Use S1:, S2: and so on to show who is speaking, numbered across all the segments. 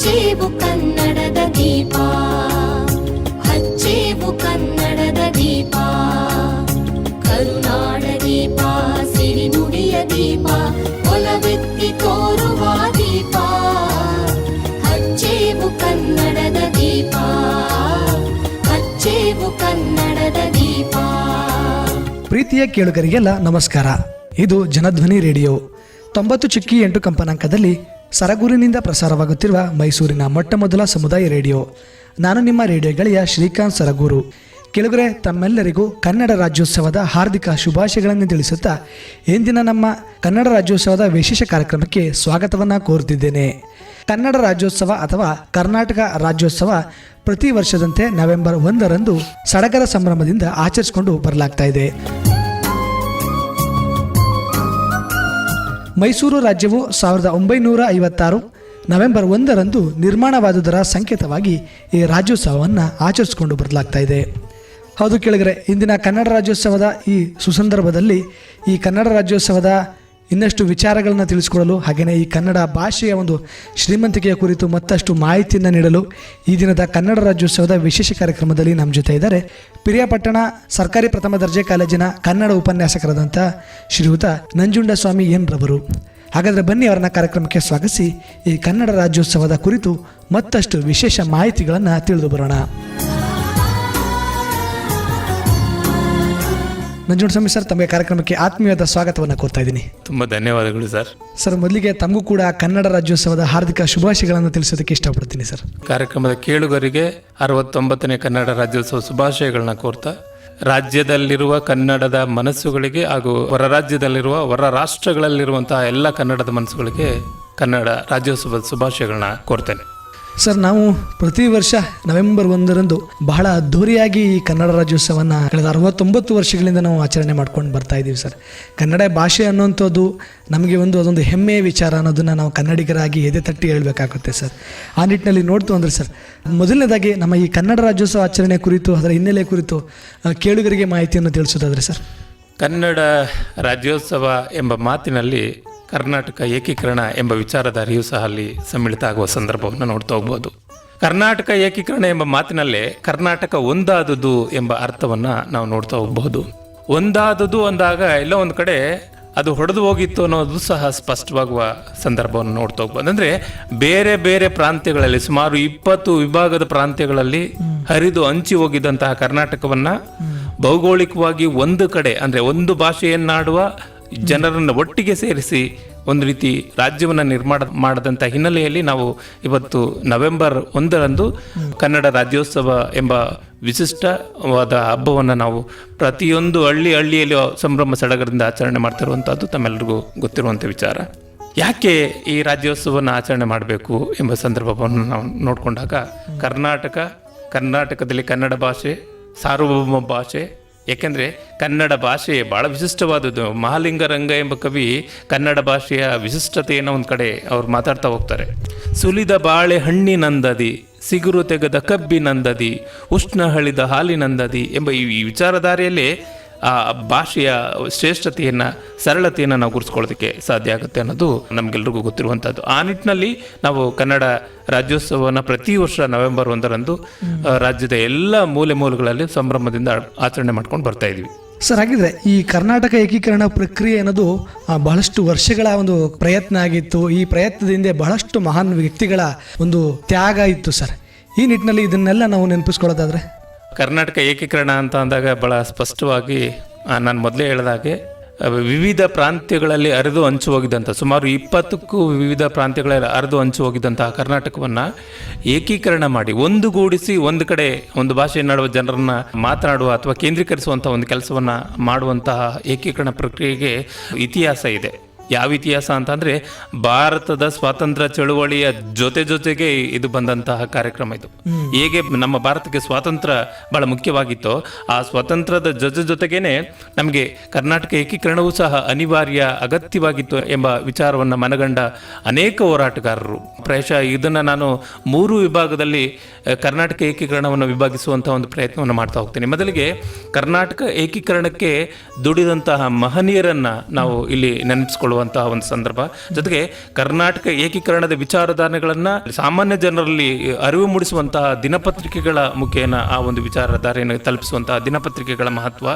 S1: ಹಚ್ಚೇವು ಕನ್ನಡದ ದೀಪ. ಹಚ್ಚೇವು ಕನ್ನಡದ ದೀಪ. ಕರುನಾಡ ದೀಪ ಸಿರಿನುಡಿಯ ದೀಪ, ಒಲವೆತ್ತಿ ತೋರುವ ದೀಪ. ಹಚ್ಚೇವು ಕನ್ನಡದ ದೀಪ. ಹಚ್ಚೇವು ಕನ್ನಡದ ದೀಪ.
S2: ಪ್ರೀತಿಯ ಕೇಳುಗರಿಗೆಲ್ಲ ನಮಸ್ಕಾರ. ಇದು ಜನಧ್ವನಿ ರೇಡಿಯೋ. ತೊಂಬತ್ತು ಚಿಕ್ಕಿ ಎಂಟು ಕಂಪನಾಂಕದಲ್ಲಿ ಸರಗೂರಿನಿಂದ ಪ್ರಸಾರವಾಗುತ್ತಿರುವ ಮೈಸೂರಿನ ಮೊಟ್ಟ ಮೊದಲ ಸಮುದಾಯ ರೇಡಿಯೋ. ನಾನು ನಿಮ್ಮ ರೇಡಿಯೋ ಗೆಳೆಯ ಶ್ರೀಕಾಂತ್ ಸರಗೂರು. ಕೆಲವರೆ ತಮ್ಮೆಲ್ಲರಿಗೂ ಕನ್ನಡ ರಾಜ್ಯೋತ್ಸವದ ಹಾರ್ದಿಕ ಶುಭಾಶಯಗಳನ್ನು ತಿಳಿಸುತ್ತಾ ಇಂದಿನ ನಮ್ಮ ಕನ್ನಡ ರಾಜ್ಯೋತ್ಸವದ ವಿಶೇಷ ಕಾರ್ಯಕ್ರಮಕ್ಕೆ ಸ್ವಾಗತವನ್ನು ಕೋರುತ್ತಿದ್ದೇನೆ. ಕನ್ನಡ ರಾಜ್ಯೋತ್ಸವ ಅಥವಾ ಕರ್ನಾಟಕ ರಾಜ್ಯೋತ್ಸವ ಪ್ರತಿ ವರ್ಷದಂತೆ ನವೆಂಬರ್ ಒಂದರಂದು ಸಡಗರ ಸಂಭ್ರಮದಿಂದ ಆಚರಿಸಿಕೊಂಡು ಬರಲಾಗ್ತಾ ಇದೆ. ಮೈಸೂರು ರಾಜ್ಯವು ಸಾವಿರದ ಒಂಬೈನೂರ ಐವತ್ತಾರು ನವೆಂಬರ್ ಒಂದರಂದು ನಿರ್ಮಾಣವಾದುದರ ಸಂಕೇತವಾಗಿ ಈ ರಾಜ್ಯೋತ್ಸವವನ್ನು ಆಚರಿಸಿಕೊಂಡು ಬರಲಾಗ್ತಾ ಇದೆ. ಹೌದು ಕೇಳಿದರೆ ಇಂದಿನ ಕನ್ನಡ ರಾಜ್ಯೋತ್ಸವದ ಈ ಸುಸಂದರ್ಭದಲ್ಲಿ ಈ ಕನ್ನಡ ರಾಜ್ಯೋತ್ಸವದ ಇನ್ನಷ್ಟು ವಿಚಾರಗಳನ್ನು ತಿಳಿಸಿಕೊಡಲು ಹಾಗೆಯೇ ಈ ಕನ್ನಡ ಭಾಷೆಯ ಒಂದು ಶ್ರೀಮಂತಿಕೆಯ ಕುರಿತು ಮತ್ತಷ್ಟು ಮಾಹಿತಿಯನ್ನು ನೀಡಲು ಈ ದಿನದ ಕನ್ನಡ ರಾಜ್ಯೋತ್ಸವದ ವಿಶೇಷ ಕಾರ್ಯಕ್ರಮದಲ್ಲಿ ನಮ್ಮ ಜೊತೆ ಇದ್ದಾರೆ ಪಿರಿಯಾಪಟ್ಟಣ ಸರ್ಕಾರಿ ಪ್ರಥಮ ದರ್ಜೆ ಕಾಲೇಜಿನ ಕನ್ನಡ ಉಪನ್ಯಾಸಕರಾದಂಥ ಶ್ರೀಯುತ ನಂಜುಂಡಸ್ವಾಮಿ ಎನ್ ರವರು ಹಾಗಾದರೆ ಬನ್ನಿ ಅವರನ್ನ ಕಾರ್ಯಕ್ರಮಕ್ಕೆ ಸ್ವಾಗತಿಸಿ ಈ ಕನ್ನಡ ರಾಜ್ಯೋತ್ಸವದ ಕುರಿತು ಮತ್ತಷ್ಟು ವಿಶೇಷ ಮಾಹಿತಿಗಳನ್ನು ತಿಳಿದು ಬರೋಣ. ನಂಜುಂಡಸ್ವಾಮಿ ಸರ್ ತಮಗೆ ಕಾರ್ಯಕ್ರಮಕ್ಕೆ ಆತ್ಮೀಯವಾದ ಸ್ವಾಗತವನ್ನು ಕೋರ್ತಾ ಇದ್ದೀನಿ.
S3: ತುಂಬ ಧನ್ಯವಾದಗಳು ಸರ್.
S2: ಸರ್ ಮೊದಲಿಗೆ ತಮಗೂ ಕೂಡ ಕನ್ನಡ ರಾಜ್ಯೋತ್ಸವದ ಹಾರ್ದಿಕ ಶುಭಾಶಯಗಳನ್ನು ತಿಳಿಸೋದಕ್ಕೆ ಇಷ್ಟಪಡ್ತೀನಿ ಸರ್.
S3: ಕಾರ್ಯಕ್ರಮದ ಕೇಳುಗರಿಗೆ ಅರವತ್ತೊಂಬತ್ತನೇ ಕನ್ನಡ ರಾಜ್ಯೋತ್ಸವ ಶುಭಾಶಯಗಳನ್ನ ಕೋರ್ತಾ ರಾಜ್ಯದಲ್ಲಿರುವ ಕನ್ನಡದ ಮನಸ್ಸುಗಳಿಗೆ ಹಾಗೂ ಹೊರ ರಾಜ್ಯದಲ್ಲಿರುವ ಹೊರ ರಾಷ್ಟ್ರಗಳಲ್ಲಿರುವಂತಹ ಎಲ್ಲ ಕನ್ನಡದ ಮನಸ್ಸುಗಳಿಗೆ ಕನ್ನಡ ರಾಜ್ಯೋತ್ಸವದ ಶುಭಾಶಯಗಳನ್ನ ಕೋರ್ತೇನೆ.
S2: ಸರ್, ನಾವು ಪ್ರತಿ ವರ್ಷ ನವೆಂಬರ್ ಒಂದರಂದು ಬಹಳ ಅದ್ಧೂರಿಯಾಗಿ ಈ ಕನ್ನಡ ರಾಜ್ಯೋತ್ಸವವನ್ನು ಕಳೆದ ಅರವತ್ತೊಂಬತ್ತು ವರ್ಷಗಳಿಂದ ನಾವು ಆಚರಣೆ ಮಾಡ್ಕೊಂಡು ಬರ್ತಾ ಇದ್ದೀವಿ ಸರ್. ಕನ್ನಡ ಭಾಷೆ ಅನ್ನುವಂಥದ್ದು ನಮಗೆ ಒಂದು, ಅದೊಂದು ಹೆಮ್ಮೆಯ ವಿಚಾರ ಅನ್ನೋದನ್ನು ನಾವು ಕನ್ನಡಿಗರಾಗಿ ಎದೆ ತಟ್ಟಿ ಹೇಳಬೇಕಾಗುತ್ತೆ ಸರ್. ಆ ನಿಟ್ಟಿನಲ್ಲಿ ನೋಡ್ತು ಅಂದರೆ ಸರ್, ಮೊದಲನೇದಾಗಿ ನಮ್ಮ ಈ ಕನ್ನಡ ರಾಜ್ಯೋತ್ಸವ ಆಚರಣೆ ಕುರಿತು, ಅದರ ಹಿನ್ನೆಲೆ ಕುರಿತು ಕೇಳುಗರಿಗೆ ಮಾಹಿತಿಯನ್ನು ತಿಳಿಸೋದಾದರೆ ಸರ್.
S3: ಕನ್ನಡ ರಾಜ್ಯೋತ್ಸವ ಎಂಬ ಮಾತಿನಲ್ಲಿ ಕರ್ನಾಟಕ ಏಕೀಕರಣ ಎಂಬ ವಿಚಾರದ ಅರಿವು ಸಹ ಅಲ್ಲಿ ಸಮ್ಮಿಳಿತ ಆಗುವ ಸಂದರ್ಭವನ್ನು ನೋಡ್ತಾ ಹೋಗ್ಬೋದು. ಕರ್ನಾಟಕ ಏಕೀಕರಣ ಎಂಬ ಮಾತಿನಲ್ಲೇ ಕರ್ನಾಟಕ ಒಂದಾದುದು ಎಂಬ ಅರ್ಥವನ್ನ ನಾವು ನೋಡ್ತಾ ಹೋಗಬಹುದು ಒಂದಾದುದು ಅಂದಾಗ ಎಲ್ಲ ಒಂದು ಕಡೆ ಅದು ಹೊಡೆದು ಹೋಗಿತ್ತು ಅನ್ನೋದು ಸಹ ಸ್ಪಷ್ಟವಾಗುವ ಸಂದರ್ಭವನ್ನು ನೋಡ್ತಾ ಹೋಗ್ಬೋದು. ಅಂದ್ರೆ ಬೇರೆ ಬೇರೆ ಪ್ರಾಂತ್ಯಗಳಲ್ಲಿ ಸುಮಾರು ಇಪ್ಪತ್ತು ವಿಭಾಗದ ಪ್ರಾಂತ್ಯಗಳಲ್ಲಿ ಹರಿದು ಹಂಚಿ ಹೋಗಿದ್ದಂತಹ ಕರ್ನಾಟಕವನ್ನ ಭೌಗೋಳಿಕವಾಗಿ ಒಂದು ಕಡೆ ಅಂದ್ರೆ ಒಂದು ಭಾಷೆಯನ್ನಾಡುವ ಜನರನ್ನು ಒಟ್ಟಿಗೆ ಸೇರಿಸಿ ಒಂದು ರೀತಿ ರಾಜ್ಯವನ್ನು ನಿರ್ಮಾಣ ಮಾಡದಂಥ ಹಿನ್ನೆಲೆಯಲ್ಲಿ ನಾವು ಇವತ್ತು ನವೆಂಬರ್ ಒಂದರಂದು ಕನ್ನಡ ರಾಜ್ಯೋತ್ಸವ ಎಂಬ ವಿಶಿಷ್ಟವಾದ ಹಬ್ಬವನ್ನು ನಾವು ಪ್ರತಿಯೊಂದು ಹಳ್ಳಿ ಹಳ್ಳಿಯಲ್ಲಿ ಸಂಭ್ರಮ ಸಡಗರದಿಂದ ಆಚರಣೆ ಮಾಡ್ತಿರುವಂಥದ್ದು ತಮ್ಮೆಲ್ಲರಿಗೂ ಗೊತ್ತಿರುವಂಥ ವಿಚಾರ. ಯಾಕೆ ಈ ರಾಜ್ಯೋತ್ಸವವನ್ನು ಆಚರಣೆ ಮಾಡಬೇಕು ಎಂಬ ಸಂದರ್ಭವನ್ನು ನಾವು ನೋಡಿಕೊಂಡಾಗ ಕರ್ನಾಟಕ, ಕರ್ನಾಟಕದಲ್ಲಿ ಕನ್ನಡ ಭಾಷೆ, ಸಾರ್ವಭೌಮ ಭಾಷೆ ಏಕೆಂದರೆ ಕನ್ನಡ ಭಾಷೆ ಭಾಳ ವಿಶಿಷ್ಟವಾದದ್ದು. ಮಹಾಲಿಂಗರಂಗ ಎಂಬ ಕವಿ ಕನ್ನಡ ಭಾಷೆಯ ವಿಶಿಷ್ಟತೆಯನ್ನು ಒಂದು ಕಡೆ ಅವ್ರು ಮಾತಾಡ್ತಾ ಹೋಗ್ತಾರೆ. ಸುಲಿದ ಬಾಳೆ ಹಣ್ಣಿನಂದದಿ ಸಿಗುರು ತೆಗೆದ ಕಬ್ಬಿನಂದದಿ ಉಷ್ಣ ಹಳಿದ ಹಾಲಿನಂದದಿ ಎಂಬ ಈ ವಿಚಾರಧಾರೆಯಲ್ಲಿ ಆ ಭಾಷೆಯ ಶ್ರೇಷ್ಠತೆಯನ್ನು ಸರಳತೆಯನ್ನು ನಾವು ಗುರುಸ್ಕೊಳ್ಳೋದಕ್ಕೆ ಸಾಧ್ಯ ಆಗುತ್ತೆ ಅನ್ನೋದು ನಮಗೆಲ್ರಿಗೂ ಗೊತ್ತಿರುವಂಥದ್ದು. ಆ ನಿಟ್ಟಿನಲ್ಲಿ ನಾವು ಕನ್ನಡ ರಾಜ್ಯೋತ್ಸವವನ್ನು ಪ್ರತಿ ವರ್ಷ ನವೆಂಬರ್ ಒಂದರಂದು ರಾಜ್ಯದ ಎಲ್ಲ ಮೂಲೆ ಮೂಲೆಗಳಲ್ಲಿ ಸಂಭ್ರಮದಿಂದ ಆಚರಣೆ ಮಾಡ್ಕೊಂಡು ಬರ್ತಾ ಇದ್ದೀವಿ
S2: ಸರ್ ಹಾಗಿದ್ರೆ ಈ ಕರ್ನಾಟಕ ಏಕೀಕರಣ ಪ್ರಕ್ರಿಯೆ ಅನ್ನೋದು ಬಹಳಷ್ಟು ವರ್ಷಗಳ ಒಂದು ಪ್ರಯತ್ನ ಆಗಿತ್ತು. ಈ ಪ್ರಯತ್ನದಿಂದ ಬಹಳಷ್ಟು ಮಹಾನ್ ವ್ಯಕ್ತಿಗಳ ಒಂದು ತ್ಯಾಗ ಇತ್ತು ಸರ್. ಈ ನಿಟ್ಟಿನಲ್ಲಿ ಇದನ್ನೆಲ್ಲ ನಾವು ನೆನಪಿಸ್ಕೊಳ್ಳೋದಾದ್ರೆ?
S3: ಕರ್ನಾಟಕ ಏಕೀಕರಣ ಅಂತ ಅಂದಾಗ ಭಾಳ ಸ್ಪಷ್ಟವಾಗಿ ನಾನು ಮೊದಲೇ ಹೇಳಿದಾಗೆ ವಿವಿಧ ಪ್ರಾಂತ್ಯಗಳಲ್ಲಿ ಅರಿದು ಹಂಚು ಹೋಗಿದ್ದಂಥ ಸುಮಾರು ಇಪ್ಪತ್ತಕ್ಕೂ ವಿವಿಧ ಪ್ರಾಂತ್ಯಗಳಲ್ಲಿ ಅರಿದು ಹಂಚು ಹೋಗಿದ್ದಂತಹ ಕರ್ನಾಟಕವನ್ನು ಏಕೀಕರಣ ಮಾಡಿ, ಒಂದುಗೂಡಿಸಿ ಒಂದು ಕಡೆ ಒಂದು ಭಾಷೆಯನ್ನಾಡುವ ಜನರನ್ನು ಮಾತನಾಡುವ ಅಥವಾ ಕೇಂದ್ರೀಕರಿಸುವಂಥ ಒಂದು ಕೆಲಸವನ್ನು ಮಾಡುವಂತಹ ಏಕೀಕರಣ ಪ್ರಕ್ರಿಯೆಗೆ ಇತಿಹಾಸ ಇದೆ. ಯಾವ ಇತಿಹಾಸ ಅಂತಂದ್ರೆ ಭಾರತದ ಸ್ವಾತಂತ್ರ್ಯ ಚಳುವಳಿಯ ಜೊತೆ ಜೊತೆಗೆ ಇದು ಬಂದಂತಹ ಕಾರ್ಯಕ್ರಮ ಇದು. ಹೇಗೆ ನಮ್ಮ ಭಾರತಕ್ಕೆ ಸ್ವಾತಂತ್ರ್ಯ ಬಹಳ ಮುಖ್ಯವಾಗಿತ್ತೋ ಆ ಸ್ವಾತಂತ್ರ್ಯದ ಜೊತೆ ಜೊತೆಗೇನೆ ನಮಗೆ ಕರ್ನಾಟಕ ಏಕೀಕರಣವೂ ಸಹ ಅನಿವಾರ್ಯ ಅಗತ್ಯವಾಗಿತ್ತು ಎಂಬ ವಿಚಾರವನ್ನು ಮನಗಂಡ ಅನೇಕ ಹೋರಾಟಗಾರರು. ಪ್ರಾಯಶಃ ಇದನ್ನು ನಾನು ಮೂರು ವಿಭಾಗದಲ್ಲಿ ಕರ್ನಾಟಕ ಏಕೀಕರಣವನ್ನು ವಿಭಾಗಿಸುವಂಥ ಒಂದು ಪ್ರಯತ್ನವನ್ನು ಮಾಡ್ತಾ ಹೋಗ್ತೀನಿ. ಮೊದಲಿಗೆ ಕರ್ನಾಟಕ ಏಕೀಕರಣಕ್ಕೆ ದುಡಿದಂತಹ ಮಹನೀಯರನ್ನ ನಾವು ಇಲ್ಲಿ ನೆನಪಿಸ್ಕೊಳ್ಳುವ ಮಾಡುವಂತಹ ಒಂದು ಸಂದರ್ಭ. ಜೊತೆಗೆ ಕರ್ನಾಟಕ ಏಕೀಕರಣದ ವಿಚಾರಧಾರೆಗಳನ್ನ ಸಾಮಾನ್ಯ ಜನರಲ್ಲಿ ಅರಿವು ಮೂಡಿಸುವಂತಹ ದಿನಪತ್ರಿಕೆಗಳ ಮುಖೇನ ಆ ಒಂದು ವಿಚಾರಧಾರೆಯನ್ನು ತಲುಪಿಸುವಂತಹ ದಿನಪತ್ರಿಕೆಗಳ ಮಹತ್ವ.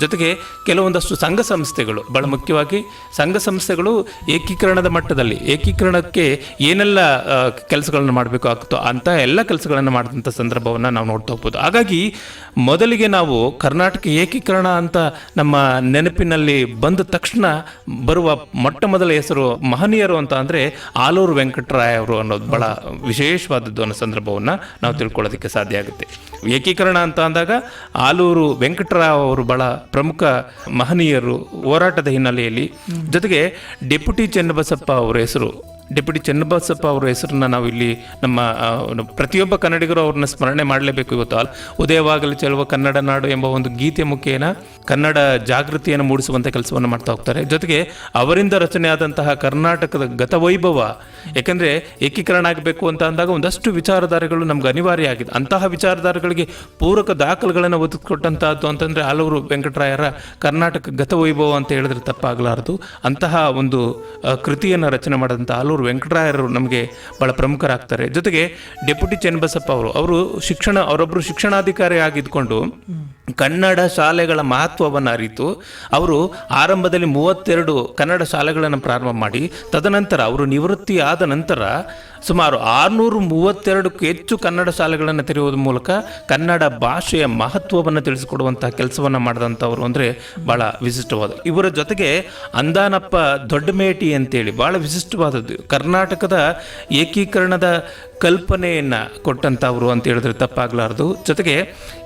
S3: ಜೊತೆಗೆ ಕೆಲವೊಂದಷ್ಟು ಸಂಘ ಸಂಸ್ಥೆಗಳು, ಬಹಳ ಮುಖ್ಯವಾಗಿ ಸಂಘ ಸಂಸ್ಥೆಗಳು ಏಕೀಕರಣದ ಮಟ್ಟದಲ್ಲಿ, ಏಕೀಕರಣಕ್ಕೆ ಏನೆಲ್ಲ ಕೆಲಸಗಳನ್ನು ಮಾಡಬೇಕು ಆಗ್ತೋ ಅಂತ ಎಲ್ಲ ಕೆಲಸಗಳನ್ನು ಮಾಡಿದಂಥ ಸಂದರ್ಭವನ್ನು ನಾವು ನೋಡ್ತಾ ಹೋಗ್ಬೋದು. ಹಾಗಾಗಿ ಮೊದಲಿಗೆ ನಾವು ಕರ್ನಾಟಕ ಏಕೀಕರಣ ಅಂತ ನಮ್ಮ ನೆನಪಿನಲ್ಲಿ ಬಂದ ತಕ್ಷಣ ಬರುವ ಮೊಟ್ಟ ಮೊದಲ ಹೆಸರು ಮಹನೀಯರು ಅಂತ ಅಂದರೆ ಆಲೂರು ವೆಂಕಟರಾಯ ಅವರು ಅನ್ನೋದು ಬಹಳ ವಿಶೇಷವಾದದ್ದು ಅನ್ನೋ ಸಂದರ್ಭವನ್ನು ನಾವು ತಿಳ್ಕೊಳ್ಳೋದಕ್ಕೆ ಸಾಧ್ಯ ಆಗುತ್ತೆ. ಏಕೀಕರಣ ಅಂತ ಅಂದಾಗ ಆಲೂರು ವೆಂಕಟರಾವ್ ಅವರು ಬಹಳ ಪ್ರಮುಖ ಮಹನೀಯರು ಹೋರಾಟದ ಹಿನ್ನೆಲೆಯಲ್ಲಿ. ಜೊತೆಗೆ ಡೆಪ್ಯೂಟಿ ಚೆನ್ನಬಸಪ್ಪ ಅವರ ಹೆಸರು ಡೆಪ್ಯೂಟಿ ಚನ್ನಬಸಪ್ಪ ಅವರ ಹೆಸರನ್ನ ನಾವು ಇಲ್ಲಿ ನಮ್ಮ ಪ್ರತಿಯೊಬ್ಬ ಕನ್ನಡಿಗರು ಅವ್ರನ್ನ ಸ್ಮರಣೆ ಮಾಡಲೇಬೇಕು ಇವತ್ತು. ಅಲ್ ಉದಯವಾಗಲಿ ಚೆಲುವ ಕನ್ನಡ ನಾಡು ಎಂಬ ಒಂದು ಗೀತೆ ಮುಖೇನ ಕನ್ನಡ ಜಾಗೃತಿಯನ್ನು ಮೂಡಿಸುವಂಥ ಕೆಲಸವನ್ನು ಮಾಡ್ತಾ ಹೋಗ್ತಾರೆ. ಜೊತೆಗೆ ಅವರಿಂದ ರಚನೆ ಆದಂತಹ ಕರ್ನಾಟಕದ ಗತವೈಭವ ಯಾಕಂದರೆ ಏಕೀಕರಣ ಆಗಬೇಕು ಅಂತ ಅಂದಾಗ ಒಂದಷ್ಟು ವಿಚಾರಧಾರೆಗಳು ನಮ್ಗೆ ಅನಿವಾರ್ಯ ಆಗಿದೆ. ಅಂತಹ ವಿಚಾರಧಾರೆಗಳಿಗೆ ಪೂರಕ ದಾಖಲೆಗಳನ್ನು ಒದಗಿಕೊಟ್ಟಂತಹದ್ದು ಅಂತಂದರೆ ಹಲವರು ವೆಂಕಟರಾಯರ ಕರ್ನಾಟಕ ಗತವೈಭವ ಅಂತ ಹೇಳಿದ್ರೆ ತಪ್ಪಾಗಲಾರದು. ಅಂತಹ ಒಂದು ಕೃತಿಯನ್ನು ರಚನೆ ಮಾಡಿದಂಥ ಹಲವರು ವೆಂಕಟರಾಯರು ನಮಗೆ ಬಹಳ ಪ್ರಮುಖರಾಗ್ತಾರೆ. ಜೊತೆಗೆ ಡೆಪ್ಯೂಟಿ ಚೆನ್ನಬಸಪ್ಪ ಅವರು ಅವರು ಶಿಕ್ಷಣ ಅವರೊಬ್ಬರು ಶಿಕ್ಷಣಾಧಿಕಾರಿ ಆಗಿದ್ಕೊಂಡು ಕನ್ನಡ ಶಾಲೆಗಳ ಮಹತ್ವವನ್ನು ಅರಿತು ಅವರು ಆರಂಭದಲ್ಲಿ ಮೂವತ್ತೆರಡು ಕನ್ನಡ ಶಾಲೆಗಳನ್ನು ಪ್ರಾರಂಭ ಮಾಡಿ ತದನಂತರ ಅವರು ನಿವೃತ್ತಿ ಆದ ನಂತರ ಸುಮಾರು ಆರುನೂರು ಮೂವತ್ತೆರಡಕ್ಕೂ ಹೆಚ್ಚು ಕನ್ನಡ ಶಾಲೆಗಳನ್ನು ತೆರೆಯುವುದ ಮೂಲಕ ಕನ್ನಡ ಭಾಷೆಯ ಮಹತ್ವವನ್ನು ತಿಳಿಸಿಕೊಡುವಂತಹ ಕೆಲಸವನ್ನು ಮಾಡಿದಂಥವ್ರು ಅಂದರೆ ಭಾಳ ವಿಶಿಷ್ಟವಾದ ಇವರ ಜೊತೆಗೆ ಅಂದಾನಪ್ಪ ದೊಡ್ಡಮೇಟಿ ಅಂತೇಳಿ ಭಾಳ ವಿಶಿಷ್ಟವಾದದ್ದು. ಕರ್ನಾಟಕದ ಏಕೀಕರಣದ ಕಲ್ಪನೆಯನ್ನು ಕೊಟ್ಟಂಥವ್ರು ಅಂತ ಹೇಳಿದ್ರೆ ತಪ್ಪಾಗಲಾರ್ದು. ಜೊತೆಗೆ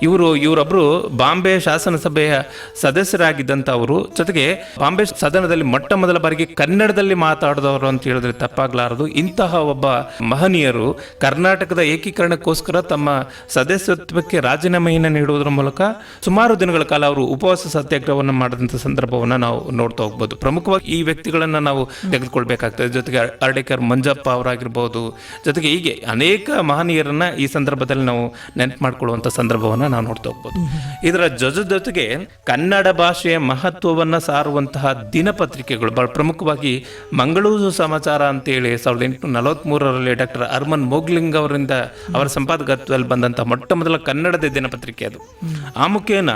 S3: ಇವರು ಇವರೊಬ್ಬರು ಬಾಂಬೆ ಶಾಸನಸಭೆಯ ಸದಸ್ಯರಾಗಿದ್ದಂಥವರು ಜೊತೆಗೆ ಬಾಂಬೆ ಸದನದಲ್ಲಿ ಮೊಟ್ಟ ಮೊದಲ ಬಾರಿಗೆ ಕನ್ನಡದಲ್ಲಿ ಮಾತಾಡಿದವರು ಅಂತ ಹೇಳಿದ್ರೆ ತಪ್ಪಾಗಲಾರದು. ಇಂತಹ ಒಬ್ಬ ಮಹನೀಯರು ಕರ್ನಾಟಕದ ಏಕೀಕರಣಕ್ಕೋಸ್ಕರ ತಮ್ಮ ಸದಸ್ಯತ್ವಕ್ಕೆ ರಾಜೀನಾಮೆಯನ್ನು ನೀಡುವುದರ ಮೂಲಕ ಸುಮಾರು ದಿನಗಳ ಕಾಲ ಅವರು ಉಪವಾಸ ಸತ್ಯಾಗ್ರಹವನ್ನು ಮಾಡಿದಂಥ ಸಂದರ್ಭವನ್ನು ನಾವು ನೋಡ್ತಾ ಹೋಗ್ಬೋದು. ಪ್ರಮುಖವಾಗಿ ಈ ವ್ಯಕ್ತಿಗಳನ್ನು ನಾವು ತೆಗೆದುಕೊಳ್ಬೇಕಾಗ್ತದೆ. ಜೊತೆಗೆ ಅರ್ಡೇಕರ್ ಮಂಜಪ್ಪ ಅವರಾಗಿರ್ಬೋದು. ಜೊತೆಗೆ ಹೀಗೆ ಅನೇಕ ಮಹನೀಯರನ್ನ ಈ ಸಂದರ್ಭದಲ್ಲಿ ನಾವು ನೆನಪು ಮಾಡಿಕೊಳ್ಳುವಂತ ಸಂದರ್ಭವನ್ನು ನಾವು ನೋಡ್ತಾ ಹೋಗ್ಬೋದು. ಇದರ ಜೊತೆ ಜೊತೆಗೆ ಕನ್ನಡ ಭಾಷೆಯ ಮಹತ್ವವನ್ನು ಸಾರುವಂತಹ ದಿನಪತ್ರಿಕೆಗಳು, ಬಹಳ ಪ್ರಮುಖವಾಗಿ ಮಂಗಳೂರು ಸಮಾಚಾರ ಅಂತೇಳಿ ಸಾವಿರದ ಎಂಟುನೂರ ನಲವತ್ತ್ಮೂರರಲ್ಲಿ ಡಾಕ್ಟರ್ ಅರ್ಮನ್ ಮೋಗ್ಲಿಂಗ್ ಅವರಿಂದ ಅವರ ಸಂಪಾದಕತ್ವದಲ್ಲಿ ಬಂದಂತಹ ಮೊಟ್ಟ ಮೊದಲ ಕನ್ನಡದ ದಿನಪತ್ರಿಕೆ ಅದು. ಆ ಮುಖೇನ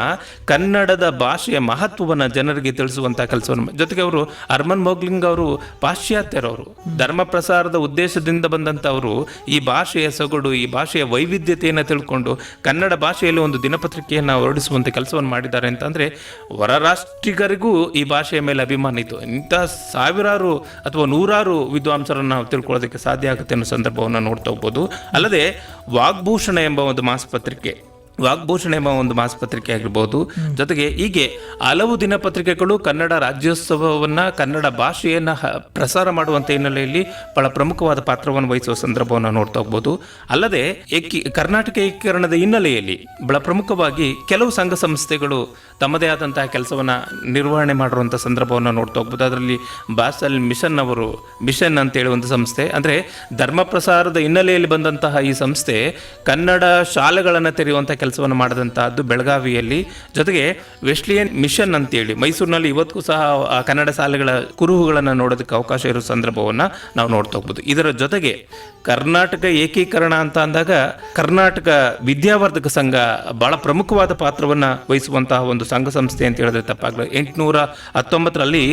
S3: ಕನ್ನಡದ ಭಾಷೆಯ ಮಹತ್ವವನ್ನು ಜನರಿಗೆ ತಿಳಿಸುವಂತಹ ಕೆಲಸವನ್ನು ಜೊತೆಗೆ ಅವರು ಅರ್ಮನ್ ಮೋಗ್ಲಿಂಗ್ ಅವರು ಪಾಶ್ಚಾತ್ಯರವರು. ಧರ್ಮ ಪ್ರಸಾರದ ಉದ್ದೇಶದಿಂದ ಬಂದಂಥವರು ಈ ಭಾಷೆಯ ಸೊಗಡು, ಈ ಭಾಷೆಯ ವೈವಿಧ್ಯತೆಯನ್ನು ತಿಳ್ಕೊಂಡು ಕನ್ನಡ ಭಾಷೆಯಲ್ಲಿ ಒಂದು ದಿನಪತ್ರಿಕೆಯನ್ನು ಹೊರಡಿಸುವಂಥ ಕೆಲಸವನ್ನು ಮಾಡಿದ್ದಾರೆ ಅಂತಂದರೆ ಹೊರ ಈ ಭಾಷೆಯ ಮೇಲೆ ಅಭಿಮಾನ ಇತ್ತು. ಇಂತಹ ಸಾವಿರಾರು ಅಥವಾ ನೂರಾರು ವಿದ್ವಾಂಸರನ್ನು ನಾವು ತಿಳ್ಕೊಳ್ಳೋದಕ್ಕೆ ಸಾಧ್ಯ ಆಗುತ್ತೆ ಅನ್ನೋ ಸಂದರ್ಭವನ್ನು ನೋಡ್ತಾ ಹೋಗ್ಬೋದು. ಅಲ್ಲದೆ ವಾಗ್ಭೂಷಣ ಎಂಬ ಒಂದು ಮಾಸಪತ್ರಿಕೆ ವಾಗ್ಭೂಷಣ ಎಂಬ ಒಂದು ಮಾಸಪತ್ರಿಕೆ ಆಗಿರ್ಬೋದು. ಜೊತೆಗೆ ಹೀಗೆ ಹಲವು ದಿನಪತ್ರಿಕೆಗಳು ಕನ್ನಡ ರಾಜ್ಯೋತ್ಸವವನ್ನು, ಕನ್ನಡ ಭಾಷೆಯನ್ನು ಪ್ರಸಾರ ಮಾಡುವಂಥ ಹಿನ್ನೆಲೆಯಲ್ಲಿ ಬಹಳ ಪ್ರಮುಖವಾದ ಪಾತ್ರವನ್ನು ವಹಿಸುವ ಸಂದರ್ಭವನ್ನು ನೋಡ್ತಾ ಹೋಗ್ಬೋದು. ಅಲ್ಲದೆ ಏಕಿ, ಕರ್ನಾಟಕ ಏಕೀಕರಣದ ಹಿನ್ನೆಲೆಯಲ್ಲಿ ಬಹಳ ಪ್ರಮುಖವಾಗಿ ಕೆಲವು ಸಂಘ ಸಂಸ್ಥೆಗಳು ತಮ್ಮದೇ ಆದಂತಹ ಕೆಲಸವನ್ನು ನಿರ್ವಹಣೆ ಮಾಡಿರುವಂಥ ಸಂದರ್ಭವನ್ನು ನೋಡ್ತಾ ಹೋಗ್ಬೋದು. ಅದರಲ್ಲಿ ಬಾಸಲ್ ಮಿಷನ್ ಅವರು, ಮಿಷನ್ ಅಂತೇಳಿ ಒಂದು ಸಂಸ್ಥೆ. ಅಂದರೆ ಧರ್ಮ ಪ್ರಸಾರದ ಹಿನ್ನೆಲೆಯಲ್ಲಿ ಬಂದಂತಹ ಈ ಸಂಸ್ಥೆ ಕನ್ನಡ ಶಾಲೆಗಳನ್ನು ತೆರೆಯುವಂಥ ಕೆಲಸವನ್ನು ಮಾಡಿದಂತಹದ್ದು ಬೆಳಗಾವಿಯಲ್ಲಿ. ಜೊತೆಗೆ ವೆಸ್ಲಿಯನ್ ಮಿಷನ್ ಅಂತೇಳಿ, ಮೈಸೂರಿನಲ್ಲಿ ಇವತ್ತಿಗೂ ಸಹ ಕನ್ನಡ ಶಾಲೆಗಳ ಕುರುಹುಗಳನ್ನು ನೋಡೋದಕ್ಕೆ ಅವಕಾಶ ಇರೋ ಸಂದರ್ಭವನ್ನು ನಾವು ನೋಡ್ತಾ ಹೋಗ್ಬೋದು. ಇದರ ಜೊತೆಗೆ ಕರ್ನಾಟಕ ಏಕೀಕರಣ ಅಂತ ಅಂದಾಗ ಕರ್ನಾಟಕ ವಿದ್ಯಾವರ್ಧಕ ಸಂಘ ಬಹಳ ಪ್ರಮುಖವಾದ ಪಾತ್ರವನ್ನು ವಹಿಸುವಂತಹ ಒಂದು ಸಂಘ ಸಂಸ್ಥೆ ಅಂತ ಹೇಳಿದ್ರೆ ತಪ್ಪಾಗಲ್ಲ ಎಂಟುನೂರ ಹತ್ತೊಂಬತ್ತರಲ್ಲಿ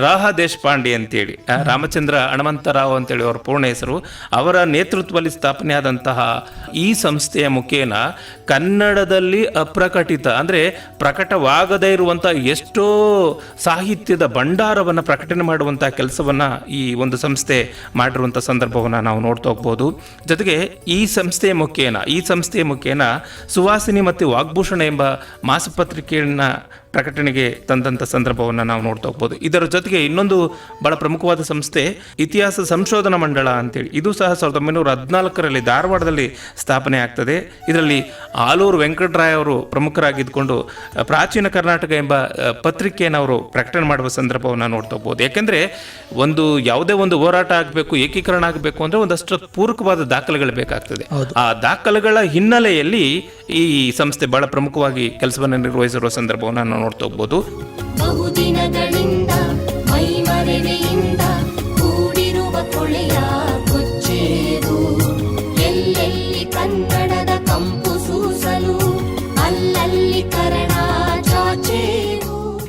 S3: ರಾಹ ದೇಶಪಾಂಡೆ ಅಂತೇಳಿ ರಾಮಚಂದ್ರ ಹಣಮಂತರಾವ್ ಅಂತೇಳಿ ಅವರ ಪೂರ್ಣ ಹೆಸರು, ಅವರ ನೇತೃತ್ವದಲ್ಲಿ ಸ್ಥಾಪನೆಯಾದಂತಹ ಈ ಸಂಸ್ಥೆಯ ಮುಖೇನ ಕನ್ನಡದಲ್ಲಿ ಅಪ್ರಕಟಿತ, ಅಂದರೆ ಪ್ರಕಟವಾಗದೇ ಇರುವಂಥ ಎಷ್ಟೋ ಸಾಹಿತ್ಯದ ಭಂಡಾರವನ್ನು ಪ್ರಕಟಣೆ ಮಾಡುವಂಥ ಕೆಲಸವನ್ನು ಈ ಒಂದು ಸಂಸ್ಥೆ ಮಾಡಿರುವಂಥ ಸಂದರ್ಭವನ್ನು ನಾವು ನೋಡ್ತಾ ಜೊತೆಗೆ ಈ ಸಂಸ್ಥೆಯ ಮುಖೇನ ಈ ಸಂಸ್ಥೆಯ ಮುಖೇನ ಸುವಾಸಿನಿ ಮತ್ತು ವಾಗ್ಭೂಷಣ ಎಂಬ ಮಾಸಪತ್ರಿಕೆಯನ್ನು ಪ್ರಕಟಣೆಗೆ ತಂದಂಥ ಸಂದರ್ಭವನ್ನು ನಾವು ನೋಡ್ತಾ ಹೋಗ್ಬೋದು. ಇದರ ಜೊತೆಗೆ ಇನ್ನೊಂದು ಬಹಳ ಪ್ರಮುಖವಾದ ಸಂಸ್ಥೆ ಇತಿಹಾಸ ಸಂಶೋಧನಾ ಮಂಡಳ ಅಂತೇಳಿ. ಇದು ಸಹ ಸಾವಿರದ ಒಂಬೈನೂರ ಹದಿನಾಲ್ಕರಲ್ಲಿ ಧಾರವಾಡದಲ್ಲಿ ಸ್ಥಾಪನೆ ಆಗ್ತದೆ. ಇದರಲ್ಲಿ ಆಲೂರು ವೆಂಕಟರಾಯ್ ಅವರು ಪ್ರಮುಖರಾಗಿದ್ದುಕೊಂಡು ಪ್ರಾಚೀನ ಕರ್ನಾಟಕ ಎಂಬ ಪತ್ರಿಕೆಯನ್ನು ಅವರು ಪ್ರಕಟಣೆ ಮಾಡುವ ಸಂದರ್ಭವನ್ನು ನೋಡ್ತಾ ಹೋಗ್ಬೋದು. ಯಾಕೆಂದರೆ ಒಂದು ಯಾವುದೇ ಒಂದು ಹೋರಾಟ ಆಗಬೇಕು ಏಕೀಕರಣ ಆಗಬೇಕು ಅಂದರೆ ಒಂದಷ್ಟು ಪೂರಕವಾದ ದಾಖಲೆಗಳು ಬೇಕಾಗ್ತದೆ. ಆ ದಾಖಲೆಗಳ ಹಿನ್ನೆಲೆಯಲ್ಲಿ ಈ ಸಂಸ್ಥೆ ಬಹಳ ಪ್ರಮುಖವಾಗಿ ಕೆಲಸವನ್ನು ನಿರ್ವಹಿಸಿರುವ ಸಂದರ್ಭವನ್ನು ನಾವು ನೋಡ್ತಾ ಹೋಗ್ಬೋದು
S1: ಬಹುದಿನಗಳಿಂದ ಮೈಮರೆ ನೆನೆಯಿಂದ ಕೂಡಿರುವ ಕೊಳೆಯ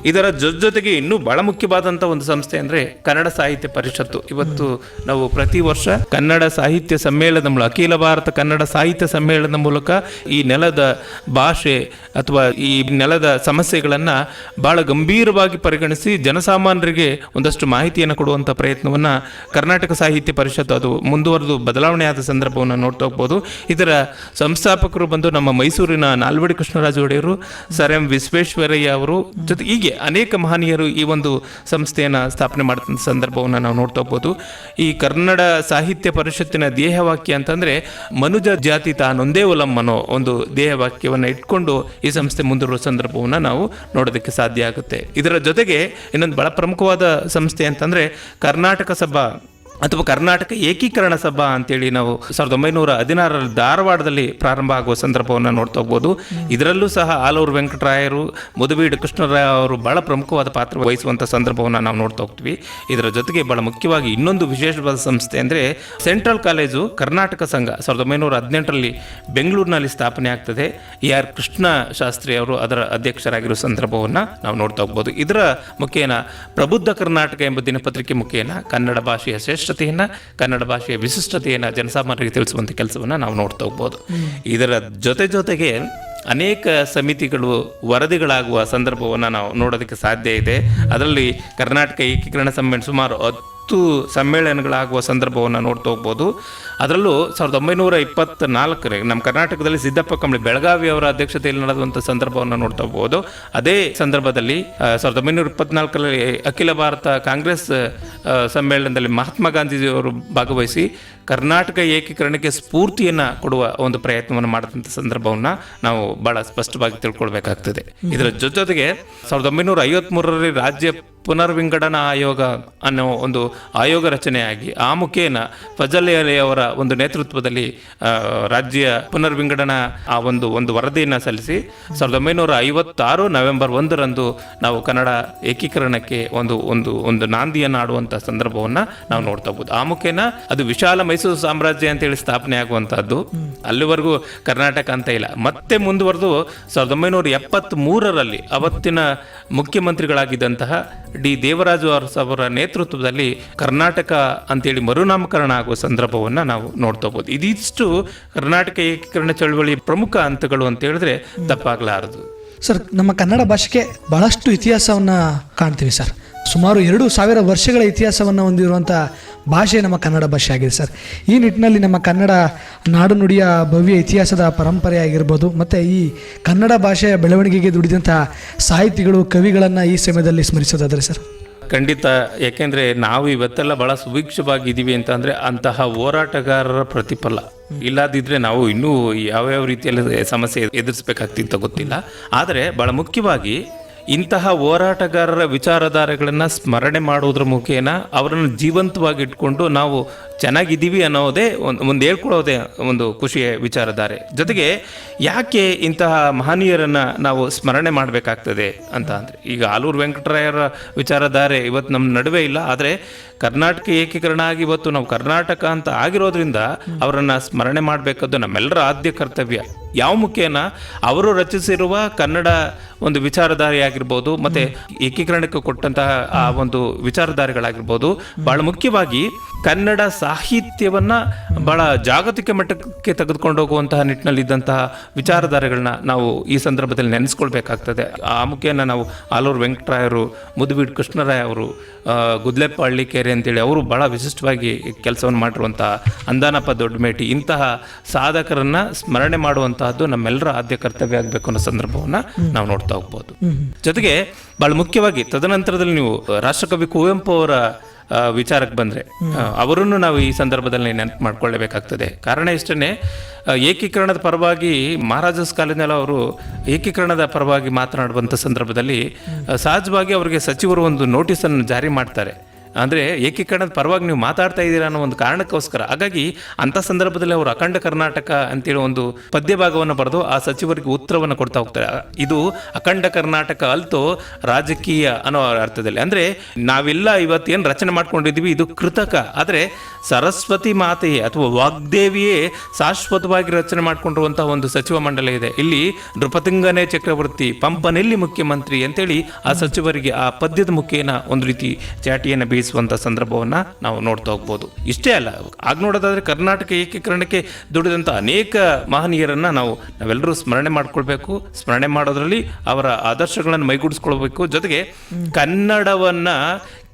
S3: ಇದರ ಜೊ, ಜೊತೆಗೆ ಇನ್ನೂ ಬಹಳ ಮುಖ್ಯವಾದಂಥ ಒಂದು ಸಂಸ್ಥೆ ಅಂದರೆ ಕನ್ನಡ ಸಾಹಿತ್ಯ ಪರಿಷತ್ತು. ಇವತ್ತು ನಾವು ಪ್ರತಿ ವರ್ಷ ಕನ್ನಡ ಸಾಹಿತ್ಯ ಸಮ್ಮೇಳನದ ಮೂಲಕ ಅಖಿಲ ಭಾರತ ಕನ್ನಡ ಸಾಹಿತ್ಯ ಸಮ್ಮೇಳನದ ಮೂಲಕ ಈ ನೆಲದ ಭಾಷೆ ಅಥವಾ ಈ ನೆಲದ ಸಮಸ್ಯೆಗಳನ್ನು ಬಹಳ ಗಂಭೀರವಾಗಿ ಪರಿಗಣಿಸಿ ಜನಸಾಮಾನ್ಯರಿಗೆ ಒಂದಷ್ಟು ಮಾಹಿತಿಯನ್ನು ಕೊಡುವಂಥ ಪ್ರಯತ್ನವನ್ನು ಕರ್ನಾಟಕ ಸಾಹಿತ್ಯ ಪರಿಷತ್ತು ಅದು ಮುಂದುವರೆದು ಬದಲಾವಣೆ ಆದ ಸಂದರ್ಭವನ್ನು ನೋಡ್ತಾ ಹೋಗ್ಬೋದು. ಇದರ ಸಂಸ್ಥಾಪಕರು ಬಂದು ನಮ್ಮ ಮೈಸೂರಿನ ನಾಲ್ವಡಿ ಕೃಷ್ಣರಾಜ ಒಡೆಯರು, ಸರ್ ಎಂ ವಿಶ್ವೇಶ್ವರಯ್ಯ ಅವರು ಜೊತೆ ಹೀಗೆ ಅನೇಕ ಮಹನೀಯರು ಈ ಒಂದು ಸಂಸ್ಥೆಯನ್ನು ಸ್ಥಾಪನೆ ಮಾಡಿದ ಸಂದರ್ಭವನ್ನು ನಾವು ನೋಡ್ತಾ ಹೋಗ್ಬೋದು. ಈ ಕನ್ನಡ ಸಾಹಿತ್ಯ ಪರಿಷತ್ತಿನ ಧ್ಯೇಯವಾಕ್ಯ ಅಂತಂದರೆ ಮನುಜ ಜಾತಿ ತಾನೊಂದೇ ಅನ್ನೋ ಒಂದು ಧ್ಯೇಯವಾಕ್ಯವನ್ನು ಇಟ್ಕೊಂಡು ಈ ಸಂಸ್ಥೆ ಮುಂದಿರುವ ಸಂದರ್ಭವನ್ನು ನಾವು ನೋಡೋದಕ್ಕೆ ಸಾಧ್ಯ ಆಗುತ್ತೆ. ಇದರ ಜೊತೆಗೆ ಇನ್ನೊಂದು ಬಹಳ ಪ್ರಮುಖವಾದ ಸಂಸ್ಥೆ ಅಂತಂದರೆ ಕರ್ನಾಟಕ ಸಭಾ ಅಥವಾ ಕರ್ನಾಟಕ ಏಕೀಕರಣ ಸಭಾ ಅಂತೇಳಿ ನಾವು ಸಾವಿರದ ಒಂಬೈನೂರ ಹದಿನಾರರಲ್ಲಿ ಧಾರವಾಡದಲ್ಲಿ ಪ್ರಾರಂಭ ಆಗುವ ಸಂದರ್ಭವನ್ನು ನೋಡ್ತಾ ಹೋಗ್ಬೋದು. ಇದರಲ್ಲೂ ಸಹ ಆಲೂರು ವೆಂಕಟರಾಯರು, ಮುದುಬೀಡು ಕೃಷ್ಣರಾಯ ಅವರು ಬಹಳ ಪ್ರಮುಖವಾದ ಪಾತ್ರ ವಹಿಸುವಂಥ ಸಂದರ್ಭವನ್ನು ನಾವು ನೋಡ್ತಾ ಹೋಗ್ತೀವಿ. ಇದರ ಜೊತೆಗೆ ಬಹಳ ಮುಖ್ಯವಾಗಿ ಇನ್ನೊಂದು ವಿಶೇಷವಾದ ಸಂಸ್ಥೆ ಅಂದರೆ ಸೆಂಟ್ರಲ್ ಕಾಲೇಜು ಕರ್ನಾಟಕ ಸಂಘ ಸಾವಿರದ ಒಂಬೈನೂರ ಹದಿನೆಂಟರಲ್ಲಿ ಬೆಂಗಳೂರಿನಲ್ಲಿ ಸ್ಥಾಪನೆ ಆಗ್ತದೆ. ಎ ಆರ್ ಕೃಷ್ಣ ಶಾಸ್ತ್ರಿ ಅವರು ಅದರ ಅಧ್ಯಕ್ಷರಾಗಿರೋ ಸಂದರ್ಭವನ್ನು ನಾವು ನೋಡ್ತಾ ಹೋಗ್ಬೋದು. ಇದರ ಮುಖೇನ ಪ್ರಬುದ್ಧ ಕರ್ನಾಟಕ ಎಂಬ ದಿನಪತ್ರಿಕೆ ಮುಖೇನ ಕನ್ನಡ ಭಾಷೆಯ ಶ್ರೇಷ್ಠತೆಯನ್ನು ಕನ್ನಡ ಭಾಷೆಯ ವಿಶಿಷ್ಟತೆಯನ್ನು ಜನಸಾಮಾನ್ಯರಿಗೆ ತಿಳಿಸುವಂಥ ಕೆಲಸವನ್ನು ನಾವು ನೋಡ್ತಾ ಹೋಗ್ಬೋದು. ಇದರ ಜೊತೆ ಜೊತೆಗೆ ಅನೇಕ ಸಮಿತಿಗಳು ವರದಿಗಳಾಗುವ ಸಂದರ್ಭವನ್ನು ನಾವು ನೋಡೋದಕ್ಕೆ ಸಾಧ್ಯ ಇದೆ. ಅದರಲ್ಲಿ ಕರ್ನಾಟಕ ಏಕೀಕರಣ ಸಮ್ಮೇಳನ ಸುಮಾರು ಹತ್ತು ಸಮ್ಮೇಳನಗಳಾಗುವ ಸಂದರ್ಭವನ್ನು ನೋಡ್ತಾ ಹೋಗ್ಬೋದು. ಅದರಲ್ಲೂ ಸಾವಿರದ ಒಂಬೈನೂರ ಇಪ್ಪತ್ತ ನಾಲ್ಕರಲ್ಲಿ ನಮ್ಮ ಕರ್ನಾಟಕದಲ್ಲಿ ಸಿದ್ದಪ್ಪ ಕಂಬಳಿ ಬೆಳಗಾವಿ ಅವರ ಅಧ್ಯಕ್ಷತೆಯಲ್ಲಿ ನಡೆದಂಥ ಸಂದರ್ಭವನ್ನು ನೋಡ್ತಾ ಹೋಗ್ಬೋದು. ಅದೇ ಸಂದರ್ಭದಲ್ಲಿ ಸಾವಿರದ ಒಂಬೈನೂರ ಇಪ್ಪತ್ನಾಲ್ಕರಲ್ಲಿ ಅಖಿಲ ಭಾರತ ಕಾಂಗ್ರೆಸ್ ಸಮ್ಮೇಳನದಲ್ಲಿ ಮಹಾತ್ಮ ಗಾಂಧೀಜಿಯವರು ಭಾಗವಹಿಸಿ ಕರ್ನಾಟಕ ಏಕೀಕರಣಕ್ಕೆ ಸ್ಫೂರ್ತಿಯನ್ನು ಕೊಡುವ ಒಂದು ಪ್ರಯತ್ನವನ್ನು ಮಾಡಿದಂಥ ಸಂದರ್ಭವನ್ನು ನಾವು ಬಹಳ ಸ್ಪಷ್ಟವಾಗಿ ತಿಳ್ಕೊಳ್ಬೇಕಾಗ್ತದೆ. ಇದರ ಜೊತೆ ಜೊತೆಗೆ ಸಾವಿರದ ಒಂಬೈನೂರ ಐವತ್ಮೂರರಲ್ಲಿ ರಾಜ್ಯ ಪುನರ್ವಿಂಗಡನಾ ಆಯೋಗ ಅನ್ನೋ ಒಂದು ಆಯೋಗ ರಚನೆಯಾಗಿ ಆ ಮುಖೇನ ಅವರ ಒಂದು ನೇತೃತ್ವದಲ್ಲಿ ರಾಜ್ಯ ಪುನರ್ವಿಂಗಡನಾ ಆ ಒಂದು ಒಂದು ವರದಿಯನ್ನು ಸಲ್ಲಿಸಿ ಸಾವಿರದ ಒಂಬೈನೂರ ಐವತ್ತಾರು ನವೆಂಬರ್ ಒಂದರಂದು ನಾವು ಕನ್ನಡ ಏಕೀಕರಣಕ್ಕೆ ಒಂದು ಒಂದು ಒಂದು ನಾಂದಿಯನ್ನು ಆಡುವಂಥ ಸಂದರ್ಭವನ್ನು ನಾವು ನೋಡ್ತಾ ಹೋಗ್ಬೋದು. ಆ ಮುಖೇನ ಅದು ವಿಶಾಲ ಮೈಸೂರು ಸಾಮ್ರಾಜ್ಯ ಅಂತೇಳಿ ಸ್ಥಾಪನೆ ಆಗುವಂಥದ್ದು ಅಲ್ಲಿವರೆಗೂ ಕರ್ನಾಟಕ ಅಂತ ಇಲ್ಲ. ಮತ್ತೆ ಮುಂದುವರೆದು ಸಾವಿರದ ಒಂಬೈನೂರ ಎಪ್ಪತ್ತ್ ಮೂರರಲ್ಲಿ ಅವತ್ತಿನ ಮುಖ್ಯಮಂತ್ರಿಗಳಾಗಿದ್ದಂತಹ ಡಿ ದೇವರಾಜು ಅವರ ನೇತೃತ್ವದಲ್ಲಿ ಕರ್ನಾಟಕ ಅಂತೇಳಿ ಮರುನಾಮಕರಣ ಆಗುವ ಸಂದರ್ಭವನ್ನು ನಾವು ಹೋಗ್ಬೋದು. ಇದಿಷ್ಟು ಕರ್ನಾಟಕ ಏಕೀಕರಣ ಚಳವಳಿ ಪ್ರಮುಖ ಹಂತಗಳು ಅಂತ ಹೇಳಿದ್ರೆ ತಪ್ಪಾಗಲಾರದು.
S2: ಸರ್, ನಮ್ಮ ಕನ್ನಡ ಭಾಷೆಗೆ ಬಹಳಷ್ಟು ಇತಿಹಾಸವನ್ನು ಕಾಣ್ತೀವಿ ಸರ್. ಸುಮಾರು ಎರಡು ಸಾವಿರ ವರ್ಷಗಳ ಇತಿಹಾಸವನ್ನು ಹೊಂದಿರುವಂಥ ಭಾಷೆ ನಮ್ಮ ಕನ್ನಡ ಭಾಷೆ ಆಗಿದೆ ಸರ್. ಈ ನಿಟ್ಟಿನಲ್ಲಿ ನಮ್ಮ ಕನ್ನಡ ನಾಡು ನುಡಿಯ ಭವ್ಯ ಇತಿಹಾಸದ ಪರಂಪರೆ ಆಗಿರ್ಬೋದು, ಮತ್ತು ಈ ಕನ್ನಡ ಭಾಷೆಯ ಬೆಳವಣಿಗೆಗೆ ದುಡಿದಂಥ ಸಾಹಿತಿಗಳು, ಕವಿಗಳನ್ನು ಈ ಸಮಯದಲ್ಲಿ ಸ್ಮರಿಸೋದಾದರೆ ಸರ್.
S3: ಖಂಡಿತ, ಯಾಕೆಂದರೆ ನಾವು ಇವತ್ತೆಲ್ಲ ಭಾಳ ಸುಭಿಕ್ಷವಾಗಿದ್ದೀವಿ ಅಂತ ಅಂದರೆ ಅಂತಹ ಹೋರಾಟಗಾರರ ಪ್ರತಿಫಲ. ಇಲ್ಲದಿದ್ದರೆ ನಾವು ಇನ್ನೂ ಯಾವ್ಯಾವ ರೀತಿಯಲ್ಲಿ ಸಮಸ್ಯೆ ಎದುರಿಸಬೇಕಾಗ್ತಿತ್ತು ಗೊತ್ತಿಲ್ಲ. ಆದರೆ ಭಾಳ ಮುಖ್ಯವಾಗಿ ಇಂತಹ ಹೋರಾಟಗಾರರ ವಿಚಾರಧಾರೆಗಳನ್ನು ಸ್ಮರಣೆ ಮಾಡೋದ್ರ ಮುಖೇನ ಅವರನ್ನು ಜೀವಂತವಾಗಿ ಇಟ್ಕೊಂಡು ನಾವು ಚೆನ್ನಾಗಿದ್ದೀವಿ ಅನ್ನೋದೇ ಒಂದು ಒಂದು ಹೇಳ್ಕೊಳ್ಳೋದೇ ಒಂದು ಖುಷಿಯ ವಿಚಾರಧಾರೆ. ಜೊತೆಗೆ ಯಾಕೆ ಇಂತಹ ಮಹನೀಯರನ್ನು ನಾವು ಸ್ಮರಣೆ ಮಾಡಬೇಕಾಗ್ತದೆ ಅಂತ ಅಂದರೆ ಈಗ ಆಲೂರು ವೆಂಕಟರಾಯರ ವಿಚಾರಧಾರೆ ಇವತ್ತು ನಮ್ಮ ನಡುವೆ ಇಲ್ಲ, ಆದರೆ ಕರ್ನಾಟಕ ಏಕೀಕರಣ ಆಗಿ ಇವತ್ತು ನಾವು ಕರ್ನಾಟಕ ಅಂತ ಆಗಿರೋದ್ರಿಂದ ಅವರನ್ನು ಸ್ಮರಣೆ ಮಾಡಬೇಕದ್ದು ನಮ್ಮೆಲ್ಲರ ಆದ್ಯ ಕರ್ತವ್ಯ. ಯಾವ ಮುಖೇನ? ಅವರು ರಚಿಸಿರುವ ಕನ್ನಡ ಒಂದು ವಿಚಾರಧಾರೆ ಆಗಿರ್ಬೋದು ಮತ್ತೆ ಏಕೀಕರಣಕ್ಕೆ ಕೊಟ್ಟಂತಹ ಆ ಒಂದು ವಿಚಾರಧಾರೆಗಳಾಗಿರ್ಬೋದು. ಬಹಳ ಮುಖ್ಯವಾಗಿ ಕನ್ನಡ ಸಾಹಿತ್ಯವನ್ನ ಬಹಳ ಜಾಗತಿಕ ಮಟ್ಟಕ್ಕೆ ತೆಗೆದುಕೊಂಡು ಹೋಗುವಂತಹ ನಿಟ್ಟಿನಲ್ಲಿ ಇದ್ದಂತಹ ವಿಚಾರಧಾರೆಗಳನ್ನ ನಾವು ಈ ಸಂದರ್ಭದಲ್ಲಿ ನೆನೆಸ್ಕೊಳ್ಬೇಕಾಗ್ತದೆ. ಆ ಮುಖ್ಯನ ನಾವು ಆಲೂರು ವೆಂಕಟರಾಯರು ಮುದುಬೀಡ್ ಕೃಷ್ಣರಾಯ ಅವರು ಗುದ್ಲೆಪ್ಪ ಹಳ್ಳಿಕೆರೆ ಅಂತೇಳಿ ಅವರು ಬಹಳ ವಿಶಿಷ್ಟವಾಗಿ ಕೆಲಸವನ್ನು ಮಾಡಿರುವಂತಹ ಅಂದಾನಪ್ಪ ದೊಡ್ಡಮೇಟಿ ಇಂತಹ ಸಾಧಕರನ್ನ ಸ್ಮರಣೆ ಮಾಡುವಂತಹದ್ದು ನಮ್ಮೆಲ್ಲರ ಆದ್ಯ ಕರ್ತವ್ಯ ಆಗಬೇಕು ಅನ್ನೋ ಸಂದರ್ಭವನ್ನು ನಾವು ನೋಡ್ತಾ ಹೋಗ್ಬೋದು. ಜೊತೆಗೆ ಬಹಳ ಮುಖ್ಯವಾಗಿ ತದನಂತರದಲ್ಲಿ ನೀವು ರಾಷ್ಟ್ರಕವಿ ಕುವೆಂಪು ಅವರ ವಿಚಾರಕ್ಕೆ ಬಂದರೆ. ಅವರನ್ನು ನಾವು ಈ ಸಂದರ್ಭದಲ್ಲಿ ನೆನಪು ಮಾಡ್ಕೊಳ್ಳೇಬೇಕಾಗ್ತದೆ. ಕಾರಣ ಇಷ್ಟೇ ಏಕೀಕರಣದ ಪರವಾಗಿ ಮಹಾರಾಜಸ್ ಕಾಲದಲ್ಲಿ ಅವರು ಏಕೀಕರಣದ ಪರವಾಗಿ ಮಾತನಾಡುವಂಥ ಸಂದರ್ಭದಲ್ಲಿ ಸಹಜವಾಗಿ ಅವರಿಗೆ ಸಚಿವರು ಒಂದು ನೋಟಿಸನ್ನು ಜಾರಿ ಮಾಡ್ತಾರೆ. ಅಂದರೆ ಏಕೀಕರಣದ ಪರವಾಗಿ ನೀವು ಮಾತಾಡ್ತಾ ಇದ್ದೀರಾ ಅನ್ನೋ ಒಂದು ಕಾರಣಕ್ಕೋಸ್ಕರ. ಹಾಗಾಗಿ ಅಂಥ ಸಂದರ್ಭದಲ್ಲಿ ಅವರು ಅಖಂಡ ಕರ್ನಾಟಕ ಅಂತೇಳಿ ಒಂದು ಪದ್ಯ ಭಾಗವನ್ನು ಬರೆದು ಆ ಸಚಿವರಿಗೆ ಉತ್ತರವನ್ನು ಕೊಡ್ತಾ ಹೋಗ್ತಾರೆ. ಇದು ಅಖಂಡ ಕರ್ನಾಟಕ ಅಲ್ತೋ ರಾಜಕೀಯ ಅನ್ನೋ ಅರ್ಥದಲ್ಲಿ. ಅಂದರೆ ನಾವೆಲ್ಲ ಇವತ್ತೇನು ರಚನೆ ಮಾಡ್ಕೊಂಡಿದ್ದೀವಿ, ಇದು ಕೃತಕ. ಆದರೆ ಸರಸ್ವತಿ ಮಾತೆಯೇ ಅಥವಾ ವಾಗ್ದೇವಿಯೇ ಶಾಶ್ವತವಾಗಿ ರಚನೆ ಮಾಡಿಕೊಂಡಿರುವಂತಹ ಒಂದು ಸಚಿವ ಮಂಡಲ ಇದೆ. ಇಲ್ಲಿ ನೃಪತಿಂಗನೇ ಚಕ್ರವರ್ತಿ, ಪಂಪನೆಲ್ಲಿ ಮುಖ್ಯಮಂತ್ರಿ ಅಂತೇಳಿ ಆ ಸಚಿವರಿಗೆ ಆ ಪದ್ಯದ ಮುಖೇನ ಒಂದು ರೀತಿ ಚಾಟಿಯನ್ನು ಬೀಸುವಂಥ ಸಂದರ್ಭವನ್ನು ನಾವು ನೋಡ್ತಾ ಹೋಗ್ಬೋದು. ಇಷ್ಟೇ ಅಲ್ಲ, ಆಗ ನೋಡೋದಾದ್ರೆ ಕರ್ನಾಟಕ ಏಕೀಕರಣಕ್ಕೆ ದುಡಿದಂಥ ಅನೇಕ ಮಹನೀಯರನ್ನು ನಾವು ನಾವೆಲ್ಲರೂ ಸ್ಮರಣೆ ಮಾಡ್ಕೊಳ್ಬೇಕು. ಸ್ಮರಣೆ ಮಾಡೋದ್ರಲ್ಲಿ ಅವರ ಆದರ್ಶಗಳನ್ನು ಮೈಗೂಡಿಸ್ಕೊಳ್ಬೇಕು. ಜೊತೆಗೆ ಕನ್ನಡವನ್ನ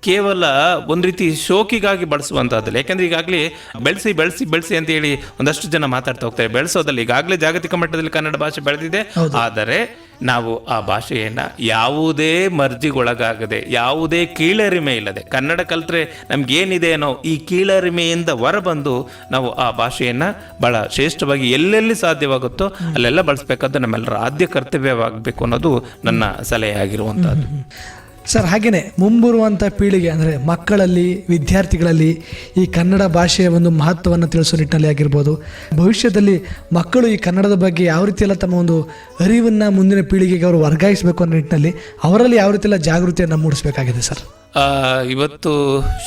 S3: ಕೇವಲ ಒಂದು ರೀತಿ ಶೋಕಿಗಾಗಿ ಬಳಸುವಂಥದ್ದಲ್ಲ ಯಾಕಂದರೆ ಈಗಾಗಲೇ ಬೆಳೆಸಿ ಬೆಳೆಸಿ ಬೆಳೆಸಿ ಅಂತ ಹೇಳಿ ಒಂದಷ್ಟು ಜನ ಮಾತಾಡ್ತಾ ಹೋಗ್ತಾರೆ. ಬೆಳೆಸೋದಲ್ಲಿ ಈಗಾಗಲೇ ಜಾಗತಿಕ ಮಟ್ಟದಲ್ಲಿ ಕನ್ನಡ ಭಾಷೆ ಬೆಳೆದಿದೆ. ಆದರೆ ನಾವು ಆ ಭಾಷೆಯನ್ನ ಯಾವುದೇ ಮರ್ಜಿಗೊಳಗಾಗದೆ ಯಾವುದೇ ಕೀಳರಿಮೆ ಇಲ್ಲದೆ ಕನ್ನಡ ಕಲ್ತ್ರೆ ನಮ್ಗೇನಿದೆ ಅನ್ನೋ ಈ ಕೀಳರಿಮೆಯಿಂದ ಹೊರಬಂದು ನಾವು ಆ ಭಾಷೆಯನ್ನ ಬಹಳ ಶ್ರೇಷ್ಠವಾಗಿ ಎಲ್ಲೆಲ್ಲಿ ಸಾಧ್ಯವಾಗುತ್ತೋ ಅಲ್ಲೆಲ್ಲ ಬಳಸಬೇಕಾದ ನಮ್ಮೆಲ್ಲರ ಆದ್ಯ ಕರ್ತವ್ಯವಾಗಬೇಕು ಅನ್ನೋದು ನನ್ನ ಸಲಹೆ ಆಗಿರುವಂಥದ್ದು
S2: ಸರ್ ಹಾಗೆಯೇ ಮುಂಬರುವಂಥ ಪೀಳಿಗೆ, ಅಂದರೆ ಮಕ್ಕಳಲ್ಲಿ, ವಿದ್ಯಾರ್ಥಿಗಳಲ್ಲಿ ಈ ಕನ್ನಡ ಭಾಷೆಯ ಒಂದು ಮಹತ್ವವನ್ನು ತಿಳಿಸೋ ನಿಟ್ಟಿನಲ್ಲಿ ಆಗಿರ್ಬೋದು. ಭವಿಷ್ಯದಲ್ಲಿ ಮಕ್ಕಳು ಈ ಕನ್ನಡದ ಬಗ್ಗೆ ಯಾವ ರೀತಿಯೆಲ್ಲ ತಮ್ಮ ಒಂದು ಅರಿವನ್ನು ಮುಂದಿನ ಪೀಳಿಗೆಗೆ ಅವರು ವರ್ಗಾಯಿಸಬೇಕು ಅನ್ನೋ ನಿಟ್ಟಿನಲ್ಲಿ ಅವರಲ್ಲಿ ಯಾವ ರೀತಿಯೆಲ್ಲ ಜಾಗೃತಿಯನ್ನು ಮೂಡಿಸಬೇಕಾಗಿದೆ ಸರ್?
S3: ಇವತ್ತು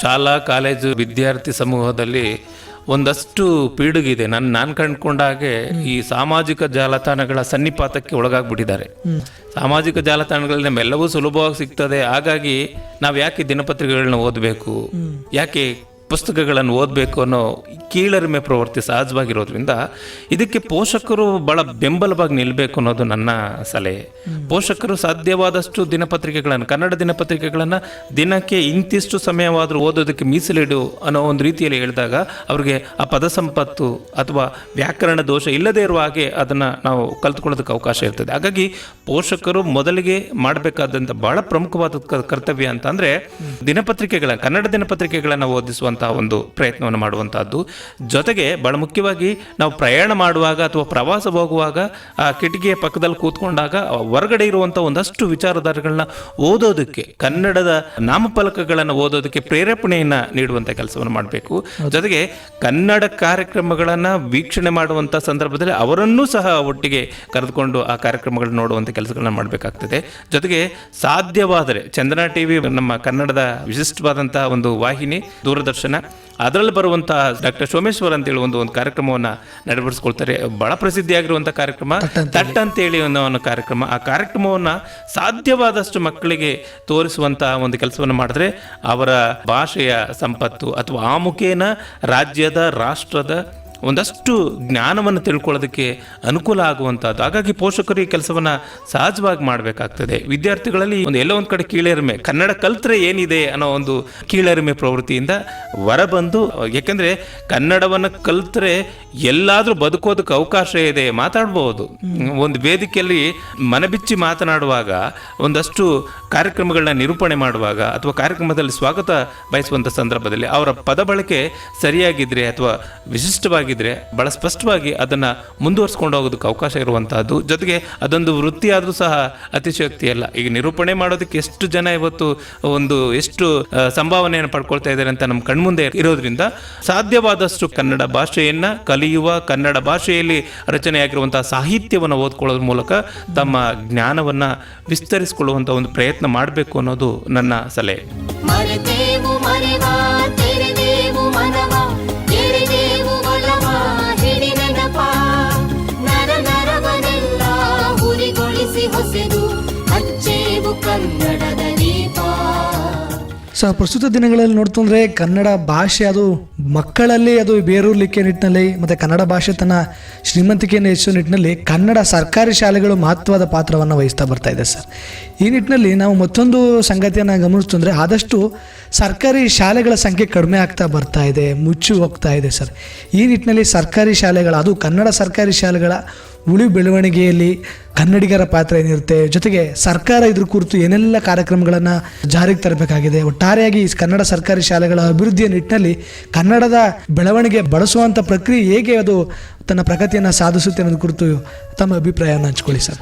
S3: ಶಾಲಾ, ಕಾಲೇಜು ವಿದ್ಯಾರ್ಥಿ ಸಮೂಹದಲ್ಲಿ ಒಂದಷ್ಟು ಪೀಡುಗಿದೆ. ನನ್ನ ನಾನು ಕಂಡ್ಕೊಂಡ ಹಾಗೆ ಈ ಸಾಮಾಜಿಕ ಜಾಲತಾಣಗಳ ಸನ್ನಿಪಾತಕ್ಕೆ ಒಳಗಾಗ್ಬಿಟ್ಟಿದ್ದಾರೆ. ಸಾಮಾಜಿಕ ಜಾಲತಾಣಗಳಲ್ಲಿ ನಮ್ಮೆಲ್ಲವೂ ಸುಲಭವಾಗಿ ಸಿಗ್ತದೆ. ಹಾಗಾಗಿ ನಾವು ಯಾಕೆ ದಿನಪತ್ರಿಕೆಗಳನ್ನ ಓದಬೇಕು? ಯಾಕೆ ಪುಸ್ತಕಗಳನ್ನು ಓದಬೇಕು ಅನ್ನೋ ಕೀಳರಿಮೆ ಪ್ರವೃತ್ತಿ ಸಹಜವಾಗಿರೋದ್ರಿಂದ ಇದಕ್ಕೆ ಪೋಷಕರು ಬಹಳ ಬೆಂಬಲವಾಗಿ ನಿಲ್ಲಬೇಕು ಅನ್ನೋದು ನನ್ನ ಸಲಹೆ. ಪೋಷಕರು ಸಾಧ್ಯವಾದಷ್ಟು ದಿನಪತ್ರಿಕೆಗಳನ್ನು ಕನ್ನಡ ದಿನಪತ್ರಿಕೆಗಳನ್ನು ದಿನಕ್ಕೆ ಇಂತಿಷ್ಟು ಸಮಯವಾದರೂ ಓದೋದಕ್ಕೆ ಮೀಸಲಿಡು ಅನ್ನೋ ಒಂದು ರೀತಿಯಲ್ಲಿ ಹೇಳಿದಾಗ ಅವರಿಗೆ ಆ ಪದ ಸಂಪತ್ತು ಅಥವಾ ವ್ಯಾಕರಣ ದೋಷ ಇಲ್ಲದೇ ಇರುವ ಹಾಗೆ ಅದನ್ನು ನಾವು ಕಲ್ತ್ಕೊಳ್ಳೋದಕ್ಕೆ ಅವಕಾಶ ಇರ್ತದೆ. ಹಾಗಾಗಿ ಪೋಷಕರು ಮೊದಲಿಗೆ ಮಾಡಬೇಕಾದಂಥ ಬಹಳ ಪ್ರಮುಖವಾದ ಕರ್ತವ್ಯ ಅಂತಂದರೆ ದಿನಪತ್ರಿಕೆಗಳ ಕನ್ನಡ ದಿನಪತ್ರಿಕೆಗಳನ್ನು ಓದಿಸುವಂತಹ ಒಂದು ಪ್ರಯತ್ನವನ್ನು ಮಾಡುವಂಥದ್ದು ಜೊತೆಗೆ ಬಹಳ ಮುಖ್ಯವಾಗಿ ನಾವು ಪ್ರಯಾಣ ಮಾಡುವಾಗ ಅಥವಾ ಪ್ರವಾಸ ಹೋಗುವಾಗ ಆ ಕಿಟಕಿಯ ಪಕ್ಕದಲ್ಲಿ ಕೂತ್ಕೊಂಡಾಗ ಹೊರಗಡೆ ಇರುವಂಥ ಒಂದಷ್ಟು ವಿಚಾರಧಾರೆಗಳನ್ನ ಓದೋದಕ್ಕೆ ಕನ್ನಡದ ನಾಮಫಲಕಗಳನ್ನು ಓದೋದಕ್ಕೆ ಪ್ರೇರೇಪಣೆಯನ್ನು ನೀಡುವಂಥ ಕೆಲಸವನ್ನು ಮಾಡಬೇಕು. ಜೊತೆಗೆ ಕನ್ನಡ ಕಾರ್ಯಕ್ರಮಗಳನ್ನು ವೀಕ್ಷಣೆ ಮಾಡುವಂಥ ಸಂದರ್ಭದಲ್ಲಿ ಅವರನ್ನೂ ಸಹ ಒಟ್ಟಿಗೆ ಕರೆದುಕೊಂಡು ಆ ಕಾರ್ಯಕ್ರಮಗಳನ್ನ ನೋಡುವಂಥ ಕೆಲಸಗಳನ್ನ ಮಾಡಬೇಕಾಗ್ತದೆ. ಜೊತೆಗೆ ಸಾಧ್ಯವಾದರೆ ಚಂದನ ಟಿವಿ ನಮ್ಮ ಕನ್ನಡದ ವಿಶಿಷ್ಟವಾದಂತಹ ಒಂದು ವಾಹಿನಿ ದೂರದರ್ಶನ ಅದರಲ್ಲಿ ಬರುವಂತಹ ಡಾಕ್ಟರ್ ಸೋಮೇಶ್ವರ್ ಅಂತೇಳಿ ಒಂದು ಒಂದು ಕಾರ್ಯಕ್ರಮವನ್ನು ನಡೆಪಡಿಸ್ಕೊಳ್ತಾರೆ ಬಹಳ ಪ್ರಸಿದ್ಧಿಯಾಗಿರುವಂಥ ಕಾರ್ಯಕ್ರಮ. ತಟ್ ಅಂತೇಳಿ ಅನ್ನೋ ಒಂದು ಕಾರ್ಯಕ್ರಮ. ಆ ಕಾರ್ಯಕ್ರಮವನ್ನು ಸಾಧ್ಯವಾದಷ್ಟು ಮಕ್ಕಳಿಗೆ ತೋರಿಸುವಂತಹ ಒಂದು ಕೆಲಸವನ್ನು ಮಾಡಿದ್ರೆ ಅವರ ಭಾಷೆಯ ಸಂಪತ್ತು ಅಥವಾ ಆ ಮುಖೇನ ರಾಜ್ಯದ ರಾಷ್ಟ್ರದ ಒಂದಷ್ಟು ಜ್ಞಾನವನ್ನು ತಿಳ್ಕೊಳ್ಳೋದಕ್ಕೆ ಅನುಕೂಲ ಆಗುವಂಥದ್ದು. ಹಾಗಾಗಿ ಪೋಷಕರು ಈ ಕೆಲಸವನ್ನು ಸಹಜವಾಗಿ ಮಾಡಬೇಕಾಗ್ತದೆ. ವಿದ್ಯಾರ್ಥಿಗಳಲ್ಲಿ ಒಂದು ಎಲ್ಲೋ ಒಂದು ಕಡೆ ಕೀಳರಿಮೆ ಕನ್ನಡ ಕಲ್ತ್ರೆ ಏನಿದೆ ಅನ್ನೋ ಒಂದು ಕೀಳರಿಮೆ ಪ್ರವೃತ್ತಿಯಿಂದ ಹೊರಬಂದು ಯಾಕೆಂದರೆ ಕನ್ನಡವನ್ನು ಕಲ್ತ್ರೆ ಎಲ್ಲಾದರೂ ಬದುಕೋದಕ್ಕೆ ಅವಕಾಶ ಇದೆ ಮಾತಾಡ್ಬೋದು. ಒಂದು ವೇದಿಕೆಯಲ್ಲಿ ಮನಬಿಚ್ಚಿ ಮಾತನಾಡುವಾಗ ಒಂದಷ್ಟು ಕಾರ್ಯಕ್ರಮಗಳನ್ನ ನಿರೂಪಣೆ ಮಾಡುವಾಗ ಅಥವಾ ಕಾರ್ಯಕ್ರಮದಲ್ಲಿ ಸ್ವಾಗತ ಬಯಸುವಂಥ ಸಂದರ್ಭದಲ್ಲಿ ಅವರ ಪದ ಬಳಕೆ ಸರಿಯಾಗಿದ್ರೆ ಅಥವಾ ವಿಶಿಷ್ಟವಾಗಿದ್ರೆ ಬಹಳ ಸ್ಪಷ್ಟವಾಗಿ ಅದನ್ನು ಮುಂದುವರ್ಸ್ಕೊಂಡು ಹೋಗೋದಕ್ಕೆ ಅವಕಾಶ ಇರುವಂತಹದ್ದು. ಜೊತೆಗೆ ಅದೊಂದು ವೃತ್ತಿ ಆದರೂ ಸಹ ಅತಿಶಯೋಕ್ತಿ ಅಲ್ಲ. ಈಗ ನಿರೂಪಣೆ ಮಾಡೋದಕ್ಕೆ ಎಷ್ಟು ಜನ ಇವತ್ತು ಒಂದು ಎಷ್ಟು ಸಂಭಾವನೆಯನ್ನು ಪಡ್ಕೊಳ್ತಾ ಇದ್ದಾರೆ ಅಂತ ನಮ್ಮ ಕಣ್ಮುಂದೆ ಇರೋದ್ರಿಂದ ಸಾಧ್ಯವಾದಷ್ಟು ಕನ್ನಡ ಭಾಷೆಯನ್ನ ಕಲಿಯುವ ಕನ್ನಡ ಭಾಷೆಯಲ್ಲಿ ರಚನೆಯಾಗಿರುವಂತಹ ಸಾಹಿತ್ಯವನ್ನು ಓದ್ಕೊಳ್ಳೋದ್ರ ಮೂಲಕ ತಮ್ಮ ಜ್ಞಾನವನ್ನ ವಿಸ್ತರಿಸಿಕೊಳ್ಳುವಂಥ ಒಂದು ಪ್ರಯತ್ನ ಮಾಡಬೇಕು ಅನ್ನೋದು ನನ್ನ ಸಲಹೆ.
S2: ಸೊ ಪ್ರಸ್ತುತ ದಿನಗಳಲ್ಲಿ ನೋಡ್ತಂದ್ರೆ ಕನ್ನಡ ಭಾಷೆ ಅದು ಮಕ್ಕಳಲ್ಲಿ ಅದು ಬೇರೂರ್ಲಿಕ್ಕೆ ನಿಟ್ಟಿನಲ್ಲಿ ಮತ್ತು ಕನ್ನಡ ಭಾಷೆ ತನ್ನ ಶ್ರೀಮಂತಿಕೆಯನ್ನು ಹೆಚ್ಚಿಸುವ ನಿಟ್ಟಿನಲ್ಲಿ ಕನ್ನಡ ಸರ್ಕಾರಿ ಶಾಲೆಗಳು ಮಹತ್ವದ ಪಾತ್ರವನ್ನು ವಹಿಸ್ತಾ ಬರ್ತಾ ಇದೆ ಸರ್. ಈ ನಿಟ್ಟಿನಲ್ಲಿ ನಾವು ಮತ್ತೊಂದು ಸಂಗತಿಯನ್ನು ಗಮನಿಸ್ತಂದ್ರೆ ಆದಷ್ಟು ಸರ್ಕಾರಿ ಶಾಲೆಗಳ ಸಂಖ್ಯೆ ಕಡಿಮೆ ಆಗ್ತಾ ಬರ್ತಾ ಇದೆ, ಮುಚ್ಚಿ ಹೋಗ್ತಾ ಇದೆ ಸರ್. ಈ ನಿಟ್ಟಿನಲ್ಲಿ ಸರ್ಕಾರಿ ಶಾಲೆಗಳ, ಅದು ಕನ್ನಡ ಸರ್ಕಾರಿ ಶಾಲೆಗಳ ಉಳಿ ಬೆಳವಣಿಗೆಯಲ್ಲಿ ಕನ್ನಡಿಗರ ಪಾತ್ರ ಏನಿರುತ್ತೆ? ಜೊತೆಗೆ ಸರ್ಕಾರ ಇದ್ರ ಕುರಿತು ಏನೆಲ್ಲ ಕಾರ್ಯಕ್ರಮಗಳನ್ನು ಜಾರಿಗೆ ತರಬೇಕಾಗಿದೆ? ಒಟ್ಟಾರೆಯಾಗಿ ಕನ್ನಡ ಸರ್ಕಾರಿ ಶಾಲೆಗಳ ಅಭಿವೃದ್ಧಿಯ ನಿಟ್ಟಿನಲ್ಲಿ ಕನ್ನಡದ ಬೆಳವಣಿಗೆ ಬಳಸುವಂಥ ಪ್ರಕ್ರಿಯೆ ಹೇಗೆ ಅದು ತನ್ನ ಪ್ರಗತಿಯನ್ನು ಸಾಧಿಸುತ್ತೆ ಅನ್ನೋದು ಕುರಿತು ತಮ್ಮ ಅಭಿಪ್ರಾಯವನ್ನು ಹಂಚ್ಕೊಳ್ಳಿ ಸರ್.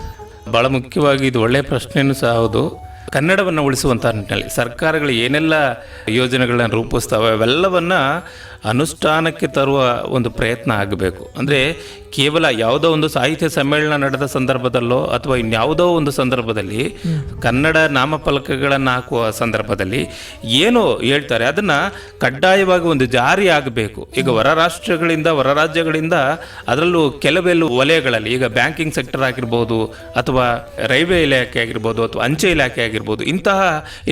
S3: ಬಹಳ ಮುಖ್ಯವಾಗಿ ಇದು ಒಳ್ಳೆಯ ಪ್ರಶ್ನೆಯೂ ಸಹ ಹೌದು. ಕನ್ನಡವನ್ನು ಉಳಿಸುವಂಥ ನಿಟ್ಟಿನಲ್ಲಿ ಸರ್ಕಾರಗಳು ಏನೆಲ್ಲ ಯೋಜನೆಗಳನ್ನು ರೂಪಿಸ್ತಾವೆ ಅವೆಲ್ಲವನ್ನು ಅನುಷ್ಠಾನಕ್ಕೆ ತರುವ ಒಂದು ಪ್ರಯತ್ನ ಆಗಬೇಕು. ಅಂದರೆ ಕೇವಲ ಯಾವುದೋ ಒಂದು ಸಾಹಿತ್ಯ ಸಮ್ಮೇಳನ ನಡೆದ ಸಂದರ್ಭದಲ್ಲೋ ಅಥವಾ ಇನ್ಯಾವುದೋ ಒಂದು ಸಂದರ್ಭದಲ್ಲಿ ಕನ್ನಡ ನಾಮಫಲಕಗಳನ್ನು ಹಾಕುವ ಸಂದರ್ಭದಲ್ಲಿ ಏನು ಹೇಳ್ತಾರೆ, ಅದನ್ನು ಕಡ್ಡಾಯವಾಗಿ ಒಂದು ಜಾರಿ ಆಗಬೇಕು. ಈಗ ಹೊರ ರಾಷ್ಟ್ರಗಳಿಂದ, ಹೊರ ರಾಜ್ಯಗಳಿಂದ, ಅದರಲ್ಲೂ ಕೆಲವೆಲ್ಲ ವಲಯಗಳಲ್ಲಿ, ಈಗ ಬ್ಯಾಂಕಿಂಗ್ ಸೆಕ್ಟರ್ ಆಗಿರ್ಬೋದು ಅಥವಾ ರೈಲ್ವೆ ಇಲಾಖೆ ಆಗಿರ್ಬೋದು ಅಥವಾ ಅಂಚೆ ಇಲಾಖೆ ಆಗಿರ್ಬೋದು, ಇಂತಹ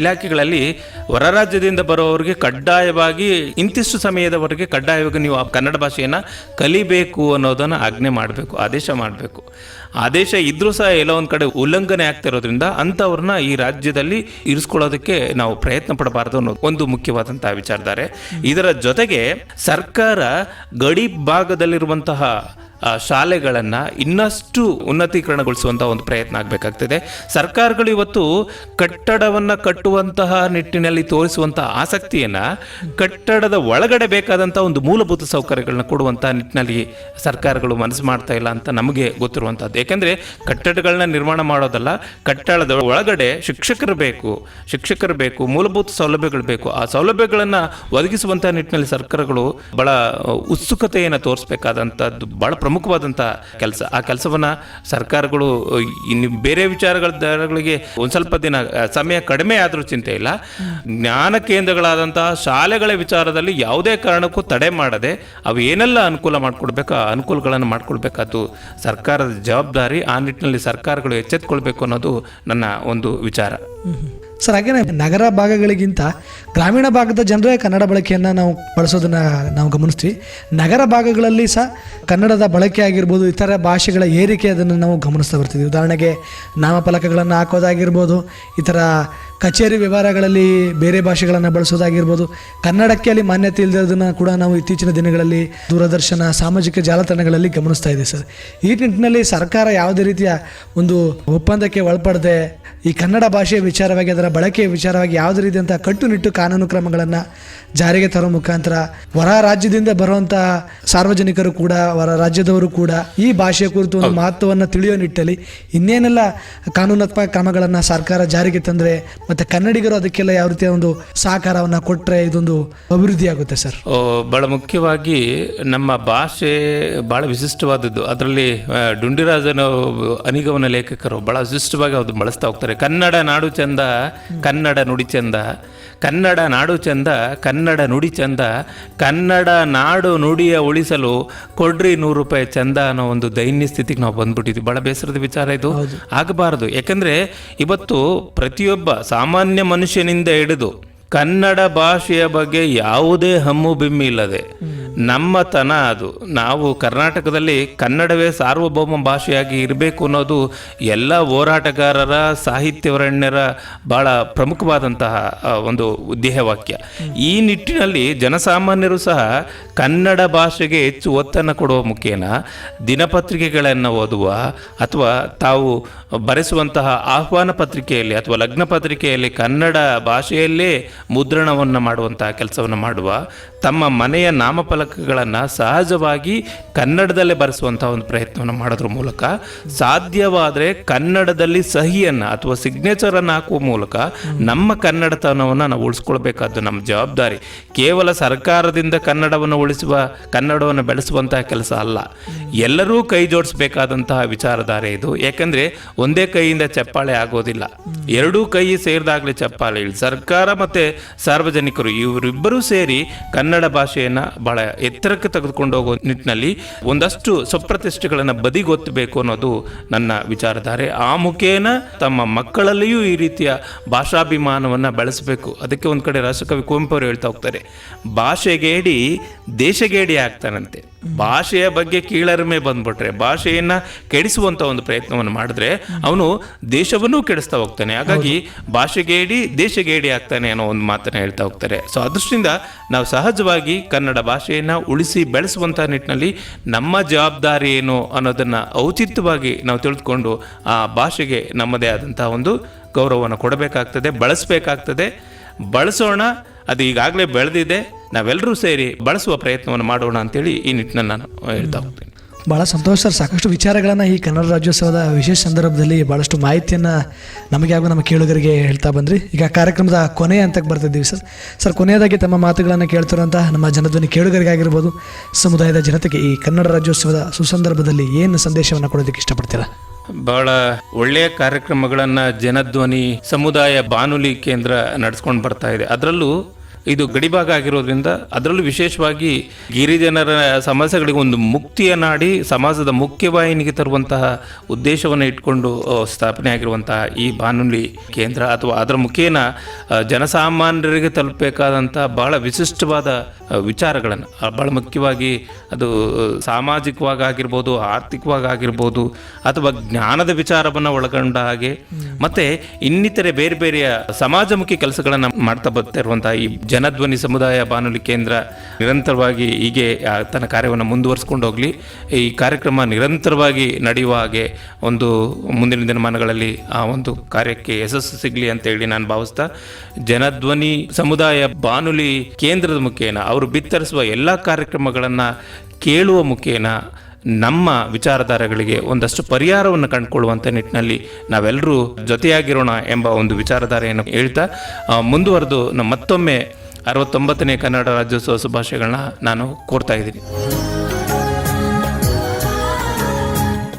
S3: ಇಲಾಖೆಗಳಲ್ಲಿ ಹೊರ ರಾಜ್ಯದಿಂದ ಬರೋರಿಗೆ ಕಡ್ಡಾಯವಾಗಿ ಇಂತಿಷ್ಟು ಸಮಯದವರೆಗೆ ಕಡ್ಡಾಯವಾಗಿ ನೀವು ಆ ಕನ್ನಡ ಭಾಷೆಯನ್ನು ಕಲಿಬೇಕು ಅನ್ನೋದನ್ನು ಆಜ್ಞೆ ಮಾಡಬೇಕು, ಆದೇಶ ಮಾಡಬೇಕು. ಆದೇಶ ಇದ್ರೂ ಸಹ ಎಲ್ಲೋ ಒಂದು ಕಡೆ ಉಲ್ಲಂಘನೆ ಆಗ್ತಿರೋದ್ರಿಂದ ಅಂಥವ್ರನ್ನ ಈ ರಾಜ್ಯದಲ್ಲಿ ಇರಿಸ್ಕೊಳ್ಳೋದಕ್ಕೆ ನಾವು ಪ್ರಯತ್ನ ಪಡಬಾರ್ದು ಅನ್ನೋದು ಒಂದು ಮುಖ್ಯವಾದಂತಹ ವಿಚಾರಧಾರೆ. ಇದರ ಜೊತೆಗೆ ಸರ್ಕಾರ ಗಡಿ ಭಾಗದಲ್ಲಿರುವಂತಹ ಶಾಲೆಗಳನ್ನ ಇನ್ನಷ್ಟು ಉನ್ನತೀಕರಣಗೊಳಿಸುವಂಥ ಒಂದು ಪ್ರಯತ್ನ ಆಗಬೇಕಾಗ್ತದೆ. ಸರ್ಕಾರಗಳು ಇವತ್ತು ಕಟ್ಟಡವನ್ನು ಕಟ್ಟುವಂತಹ ನಿಟ್ಟಿನಲ್ಲಿ ತೋರಿಸುವಂಥ ಆಸಕ್ತಿಯನ್ನು ಕಟ್ಟಡದ ಒಳಗಡೆ ಬೇಕಾದಂಥ ಒಂದು ಮೂಲಭೂತ ಸೌಕರ್ಯಗಳನ್ನ ಕೊಡುವಂಥ ನಿಟ್ಟಿನಲ್ಲಿ ಸರ್ಕಾರಗಳು ಮನಸ್ಸು ಮಾಡ್ತಾ ಇಲ್ಲ ಅಂತ ನಮಗೆ ಗೊತ್ತಿರುವಂಥದ್ದು ಏಕೆಂದರೆ ಕಟ್ಟಡಗಳನ್ನ ನಿರ್ಮಾಣ ಮಾಡೋದಲ್ಲ, ಕಟ್ಟಡದ ಒಳಗಡೆ ಶಿಕ್ಷಕರು ಬೇಕು ಶಿಕ್ಷಕರು ಬೇಕು, ಮೂಲಭೂತ ಸೌಲಭ್ಯಗಳು ಬೇಕು. ಆ ಸೌಲಭ್ಯಗಳನ್ನು ಒದಗಿಸುವಂಥ ನಿಟ್ಟಿನಲ್ಲಿ ಸರ್ಕಾರಗಳು ಬಹಳ ಉತ್ಸುಕತೆಯನ್ನು ತೋರಿಸಬೇಕಾದಂಥದ್ದು ಬಹಳ ಪ್ರಮುಖವಾದಂಥ ಕೆಲಸ. ಆ ಕೆಲಸವನ್ನು ಸರ್ಕಾರಗಳು, ಇನ್ನು ಬೇರೆ ವಿಚಾರಗಳಿಗೆ ಒಂದು ಸ್ವಲ್ಪ ದಿನ, ಸಮಯ ಕಡಿಮೆ ಆದರೂ ಚಿಂತೆ ಇಲ್ಲ. ಜ್ಞಾನ ಕೇಂದ್ರಗಳಾದಂತಹ ಶಾಲೆಗಳ ವಿಚಾರದಲ್ಲಿ ಯಾವುದೇ ಕಾರಣಕ್ಕೂ ತಡೆ ಮಾಡದೆ, ಅವು ಏನೆಲ್ಲ ಅನುಕೂಲ ಮಾಡಿಕೊಡ್ಬೇಕು, ಆ ಅನುಕೂಲಗಳನ್ನು ಮಾಡಿಕೊಡ್ಬೇಕಾದ್ದು ಸರ್ಕಾರದ ಜವಾಬ್ದಾರಿ, ಆ ನಿಟ್ಟಿನಲ್ಲಿ ಸರ್ಕಾರಗಳು ಎಚ್ಚೆತ್ತುಕೊಳ್ಬೇಕು ಅನ್ನೋದು ನನ್ನ ಒಂದು ವಿಚಾರ.
S2: ಸರ್, ಹಾಗೇನೆ ನಗರ ಭಾಗಗಳಿಗಿಂತ ಗ್ರಾಮೀಣ ಭಾಗದ ಜನರೇ ಕನ್ನಡ ಬಳಕೆಯನ್ನು ನಾವು ಬಳಸೋದನ್ನ ನಾವು ಗಮನಿಸ್ತೀವಿ. ನಗರ ಭಾಗಗಳಲ್ಲಿ ಸಹ ಕನ್ನಡದ ಬಳಕೆ ಆಗಿರ್ಬೋದು, ಇತರ ಭಾಷೆಗಳ ಏರಿಕೆ ಅದನ್ನು ನಾವು ಗಮನಿಸ್ತಾ ಬರ್ತೀವಿ ಉದಾಹರಣೆಗೆ ನಾಮಫಲಕಗಳನ್ನು ಹಾಕೋದಾಗಿರ್ಬೋದು ಥರ ಕಚೇರಿ ವ್ಯವಹಾರಗಳಲ್ಲಿ ಬೇರೆ ಭಾಷೆಗಳನ್ನು ಬಳಸೋದಾಗಿರ್ಬೋದು, ಕನ್ನಡಕ್ಕೆ ಅಲ್ಲಿ ಮಾನ್ಯತೆ ಇಲ್ಲದನ್ನ ಕೂಡ ನಾವು ಇತ್ತೀಚಿನ ದಿನಗಳಲ್ಲಿ ದೂರದರ್ಶನ, ಸಾಮಾಜಿಕ ಜಾಲತಾಣಗಳಲ್ಲಿ ಗಮನಿಸ್ತಾ ಇದೆ ಸರ್. ಈ ನಿಟ್ಟಿನಲ್ಲಿ ಸರ್ಕಾರ ಯಾವುದೇ ರೀತಿಯ ಒಂದು ಒಪ್ಪಂದಕ್ಕೆ ಒಳಪಡದೆ ಈ ಕನ್ನಡ ಭಾಷೆಯ ವಿಚಾರವಾಗಿ ಅದರ ಬಳಕೆಯ ವಿಚಾರವಾಗಿ ಯಾವುದೇ ರೀತಿಯಂಥ ಕಟ್ಟುನಿಟ್ಟು ಕಾನೂನು ಕ್ರಮಗಳನ್ನು ಜಾರಿಗೆ ತರೋ ಮುಖಾಂತರ ಹೊರ ರಾಜ್ಯದಿಂದ ಬರುವಂತಹ ಸಾರ್ವಜನಿಕರು ಕೂಡ ಹೊರ ರಾಜ್ಯದವರು ಕೂಡ ಈ ಭಾಷೆಯ ಕುರಿತು ಒಂದು ಮಹತ್ವವನ್ನು ತಿಳಿಯೋ ನಿಟ್ಟಲ್ಲಿ ಇನ್ನೇನೆಲ್ಲ ಕಾನೂನಾತ್ಮಕ ಕ್ರಮಗಳನ್ನು ಸರ್ಕಾರ ಜಾರಿಗೆ ತಂದ್ರೆ ಮತ್ತೆ ಕನ್ನಡಿಗರು ಅದಕ್ಕೆಲ್ಲ ಯಾವ ರೀತಿಯ ಒಂದು ಸಹಕಾರವನ್ನು ಕೊಟ್ಟರೆ ಇದೊಂದು ಅಭಿವೃದ್ಧಿ ಆಗುತ್ತೆ ಸರ್
S3: ಬಹಳ ಮುಖ್ಯವಾಗಿ ನಮ್ಮ ಭಾಷೆ ಬಹಳ ವಿಶಿಷ್ಟವಾದದ್ದು. ಅದರಲ್ಲಿ ಡುಂಡಿರಾಜನ ಅನಿಗಮನ ಲೇಖಕರು ಬಹಳ ವಿಶಿಷ್ಟವಾಗಿ ಅದು ಬಳಸ್ತಾ ಹೋಗ್ತಾರೆ. ಕನ್ನಡ ನಾಡು ಚಂದ ಕನ್ನಡ ನುಡಿ ಚಂದ ಕನ್ನಡ ನಾಡು ಚಂದ ಕನ್ನಡ ನುಡಿ ಚಂದ ಕನ್ನಡ ನಾಡು ನುಡಿಯ ಉಳಿಸಲು ಕೊಡ್ರಿ ನೂರು ರೂಪಾಯಿ ಚಂದ ಅನ್ನೋ ಒಂದು ದೈನ್ಯ ಸ್ಥಿತಿಗೆ ನಾವು ಬಂದ್ಬಿಟ್ಟಿದ್ವಿ. ಬಹಳ ಬೇಸರದ ವಿಚಾರ ಇದು. ಆಗಬಾರದು. ಯಾಕಂದ್ರೆ ಇವತ್ತು ಪ್ರತಿಯೊಬ್ಬ ಸಾಮಾನ್ಯ ಮನುಷ್ಯನಿಂದ ಹಿಡಿದು ಕನ್ನಡ ಭಾಷೆಯ ಬಗ್ಗೆ ಯಾವುದೇ ಹಮ್ಮು ಬಿಮ್ಮಿ ಇಲ್ಲದೆ. ನಮ್ಮತನ ಅದು. ನಾವು ಕರ್ನಾಟಕದಲ್ಲಿ ಕನ್ನಡವೇ ಸಾರ್ವಭೌಮ ಭಾಷೆಯಾಗಿ ಇರಬೇಕು ಅನ್ನೋದು ಎಲ್ಲ ಹೋರಾಟಗಾರರ ಸಾಹಿತ್ಯವರಣ್ಯರ ಬಹಳ ಪ್ರಮುಖವಾದಂತಹ ಒಂದು ಧ್ಯೇಯವಾಕ್ಯ ಈ ನಿಟ್ಟಿನಲ್ಲಿ ಜನಸಾಮಾನ್ಯರು ಸಹ ಕನ್ನಡ ಭಾಷೆಗೆ ಹೆಚ್ಚು ಒತ್ತನ್ನು ಕೊಡುವ ಮುಖೇನ ದಿನಪತ್ರಿಕೆಗಳನ್ನು ಓದುವ ಅಥವಾ ತಾವು ಬರೆಸುವಂತಹ ಆಹ್ವಾನ ಪತ್ರಿಕೆಯಲ್ಲಿ ಅಥವಾ ಲಗ್ನ ಪತ್ರಿಕೆಯಲ್ಲಿ ಕನ್ನಡ ಭಾಷೆಯಲ್ಲೇ ಮುದ್ರಣವನ್ನು ಮಾಡುವಂತಹ ಕೆಲಸವನ್ನು ಮಾಡುವ, ತಮ್ಮ ಮನೆಯ ನಾಮಫಲಕಗಳನ್ನು ಸಹಜವಾಗಿ ಕನ್ನಡದಲ್ಲೇ ಬರೆಸುವಂಥ ಒಂದು ಪ್ರಯತ್ನವನ್ನು ಮಾಡೋದ್ರ ಮೂಲಕ, ಸಾಧ್ಯವಾದರೆ ಕನ್ನಡದಲ್ಲಿ ಸಹಿಯನ್ನು ಅಥವಾ ಸಿಗ್ನೇಚರನ್ನು ಹಾಕುವ ಮೂಲಕ ನಮ್ಮ ಕನ್ನಡತನವನ್ನು ನಾವು ಉಳಿಸ್ಕೊಳ್ಬೇಕಾದ್ದು ನಮ್ಮ ಜವಾಬ್ದಾರಿ. ಕೇವಲ ಸರ್ಕಾರದಿಂದ ಕನ್ನಡವನ್ನು ಉಳಿಸುವ, ಕನ್ನಡವನ್ನು ಬೆಳೆಸುವಂತಹ ಕೆಲಸ ಅಲ್ಲ. ಎಲ್ಲರೂ ಕೈ ಜೋಡಿಸಬೇಕಾದಂತಹ ವಿಚಾರಧಾರೆ ಇದು. ಯಾಕಂದ್ರೆ ಒಂದೇ ಕೈಯಿಂದ ಚಪ್ಪಾಳೆ ಆಗೋದಿಲ್ಲ. ಎರಡೂ ಕೈ ಸೇರಿದಾಗಲೇ ಚಪ್ಪಾಳೆ. ಸರ್ಕಾರ ಮತ್ತೆ ಸಾರ್ವಜನಿಕರು ಇವರಿಬ್ಬರೂ ಸೇರಿ ಕನ್ನಡ ಭಾಷೆಯನ್ನ ಬಹಳ ಎತ್ತರಕ್ಕೆ ತೆಗೆದುಕೊಂಡು ಹೋಗೋ ನಿಟ್ಟಿನಲ್ಲಿ ಒಂದಷ್ಟು ಸ್ವಪ್ರತಿಷ್ಠೆಗಳನ್ನು ಬದಿಗೊತ್ತಬೇಕು ಅನ್ನೋದು ನನ್ನ ವಿಚಾರಧಾರೆ. ಆ ಮುಖೇನ ತಮ್ಮ ಮಕ್ಕಳಲ್ಲಿಯೂ ಈ ರೀತಿಯ ಭಾಷಾಭಿಮಾನವನ್ನು ಬೆಳೆಸಬೇಕು. ಅದಕ್ಕೆ ಒಂದು ಕಡೆ ರಾಷ್ಟ್ರಕವಿ ಕುವೆಂಪು ಅವರು ಹೇಳ್ತಾ ಹೋಗ್ತಾರೆ, ಭಾಷೆಗೇಡಿ ದೇಶಗೇಡಿ ಆಗ್ತಾನಂತೆ. ಭಾಷೆಯ ಬಗ್ಗೆ ಕೀಳರಿಮೆ ಬಂದ್ಬಿಟ್ರೆ ಭಾಷೆಯನ್ನ ಕೆಡಿಸುವಂತ ಒಂದು ಪ್ರಯತ್ನವನ್ನು ಮಾಡಿದ್ರೆ ಅವನು ದೇಶವನ್ನು ಕೆಡಿಸ್ತಾ ಹೋಗ್ತಾನೆ. ಹಾಗಾಗಿ ಭಾಷೆಗೇಡಿ ದೇಶಗೇಡಿ ಆಗ್ತಾನೆ ಅನ್ನೋ ಒಂದು ಮಾತನ್ನ ಹೇಳ್ತಾ ಹೋಗ್ತಾರೆ. ಸೊ ಅದೃಷ್ಟಿಂದ ನಾವು ಸಹಜವಾಗಿ ಕನ್ನಡ ಭಾಷೆಯನ್ನ ಉಳಿಸಿ ಬೆಳೆಸುವಂತ ನಿಟ್ಟಿನಲ್ಲಿ ನಮ್ಮ ಜವಾಬ್ದಾರಿ ಏನು ಅನ್ನೋದನ್ನ ಔಚಿತ್ಯವಾಗಿ ನಾವು ತಿಳಿದುಕೊಂಡು ಆ ಭಾಷೆಗೆ ನಮ್ಮದೇ ಆದಂತಹ ಒಂದು ಗೌರವವನ್ನು ಕೊಡಬೇಕಾಗ್ತದೆ ಬಳಸಬೇಕಾಗ್ತದೆ. ಬಳಸೋಣ ಅದು ಈಗಾಗಲೇ ಬೆಳೆದಿದೆ. ನಾವೆಲ್ಲರೂ ಸೇರಿ ಬಳಸುವ ಪ್ರಯತ್ನವನ್ನು ಮಾಡೋಣ ಅಂತೇಳಿ ಈ ನಿಟ್ಟಿನಲ್ಲಿ ನಾನು ಹೇಳ್ತಾ ಹೋಗ್ತೀನಿ.
S2: ಭಾಳ ಸಂತೋಷ ಸರ್. ಸಾಕಷ್ಟು ವಿಚಾರಗಳನ್ನು ಈ ಕನ್ನಡ ರಾಜ್ಯೋತ್ಸವದ ವಿಶೇಷ ಸಂದರ್ಭದಲ್ಲಿ ಭಾಳಷ್ಟು ಮಾಹಿತಿಯನ್ನು ನಮಗೆ ಹಾಗೂ ನಮ್ಮ ಕೇಳುಗರಿಗೆ ಹೇಳ್ತಾ ಬಂದ್ರಿ. ಈಗ ಕಾರ್ಯಕ್ರಮದ ಕೊನೆ ಹಂತಕ್ಕೆ ಬರ್ತಿದ್ದೀವಿ ಸರ್. ಸರ್ ಕೊನೆಯದಾಗಿ ತಮ್ಮ ಮಾತುಗಳನ್ನು ಕೇಳ್ತಿರೋಂಥ ನಮ್ಮ ಜನಧ್ವನಿ ಕೇಳುಗರಿಗಾಗಿರ್ಬೋದು ಸಮುದಾಯದ ಜನತೆಗೆ ಈ ಕನ್ನಡ ರಾಜ್ಯೋತ್ಸವದ ಸುಸಂದರ್ಭದಲ್ಲಿ ಏನು ಸಂದೇಶವನ್ನು ಕೊಡೋದಕ್ಕೆ ಇಷ್ಟಪಡ್ತೀರಾ?
S3: ಬಹಳ ಒಳ್ಳೆಯ ಕಾರ್ಯಕ್ರಮಗಳನ್ನು ಜನಧ್ವನಿ ಸಮುದಾಯ ಬಾನುಲಿ ಕೇಂದ್ರ ನಡೆಸ್ಕೊಂಡು ಬರ್ತಾ ಇದೆ. ಅದರಲ್ಲೂ ಇದು ಗಡಿಭಾಗ ಆಗಿರೋದ್ರಿಂದ ಅದರಲ್ಲೂ ವಿಶೇಷವಾಗಿ ಗಿರಿಜನರ ಸಮಸ್ಯೆಗಳಿಗೆ ಒಂದು ಮುಕ್ತಿಯ ನಾಡಿ ಸಮಾಜದ ಮುಖ್ಯವಾಹಿನಿಗೆ ತರುವಂತಹ ಉದ್ದೇಶವನ್ನು ಇಟ್ಕೊಂಡು ಸ್ಥಾಪನೆ ಆಗಿರುವಂತಹ ಈ ಬಾನುಲಿ ಕೇಂದ್ರ ಅಥವಾ ಅದರ ಮುಖೇನ ಜನಸಾಮಾನ್ಯರಿಗೆ ತಲುಪಬೇಕಾದಂಥ ಬಹಳ ವಿಶಿಷ್ಟವಾದ ವಿಚಾರಗಳನ್ನು ಬಹಳ ಮುಖ್ಯವಾಗಿ ಅದು ಸಾಮಾಜಿಕವಾಗಿ ಆಗಿರ್ಬೋದು ಆರ್ಥಿಕವಾಗಿ ಆಗಿರ್ಬೋದು ಅಥವಾ ಜ್ಞಾನದ ವಿಚಾರವನ್ನು ಒಳಗೊಂಡ ಹಾಗೆ ಮತ್ತೆ ಇನ್ನಿತರೆ ಬೇರೆ ಬೇರೆಯ ಸಮಾಜಮುಖಿ ಕೆಲಸಗಳನ್ನು ಮಾಡ್ತಾ ಬರ್ತಾ ಇರುವಂತಹ ಈ ಜನಧ್ವನಿ ಸಮುದಾಯ ಬಾನುಲಿ ಕೇಂದ್ರ ನಿರಂತರವಾಗಿ ಹೀಗೆ ತನ್ನ ಕಾರ್ಯವನ್ನು ಮುಂದುವರಿಸ್ಕೊಂಡು ಹೋಗಲಿ. ಈ ಕಾರ್ಯಕ್ರಮ ನಿರಂತರವಾಗಿ ನಡೆಯುವ ಹಾಗೆ ಒಂದು ಮುಂದಿನ ದಿನಮಾನಗಳಲ್ಲಿ ಆ ಒಂದು ಕಾರ್ಯಕ್ಕೆ ಯಶಸ್ಸು ಸಿಗಲಿ ಅಂತ ಹೇಳಿ ನಾನು ಭಾವಿಸ್ತಾ, ಜನಧ್ವನಿ ಸಮುದಾಯ ಬಾನುಲಿ ಕೇಂದ್ರದ ಮುಖೇನ, ಅವರು ಬಿತ್ತರಿಸುವ ಎಲ್ಲ ಕಾರ್ಯಕ್ರಮಗಳನ್ನು ಕೇಳುವ ಮುಖೇನ ನಮ್ಮ ವಿಚಾರಧಾರೆಗಳಿಗೆ ಒಂದಷ್ಟು ಪರಿಹಾರವನ್ನು ಕಂಡುಕೊಳ್ಳುವಂಥ ನಿಟ್ಟಿನಲ್ಲಿ ನಾವೆಲ್ಲರೂ ಜೊತೆಯಾಗಿರೋಣ ಎಂಬ ಒಂದು ವಿಚಾರಧಾರೆಯನ್ನು ಹೇಳ್ತಾ ಮುಂದುವರೆದು ನಮ್ಮ ಮತ್ತೊಮ್ಮೆ ಅರವತ್ತೊಂಬತ್ತನೇ ಕನ್ನಡ ರಾಜ್ಯೋತ್ಸವ ಶುಭಾಶಯಗಳನ್ನ ನಾನು ಕೋರ್ತಾ ಇದ್ದೀನಿ.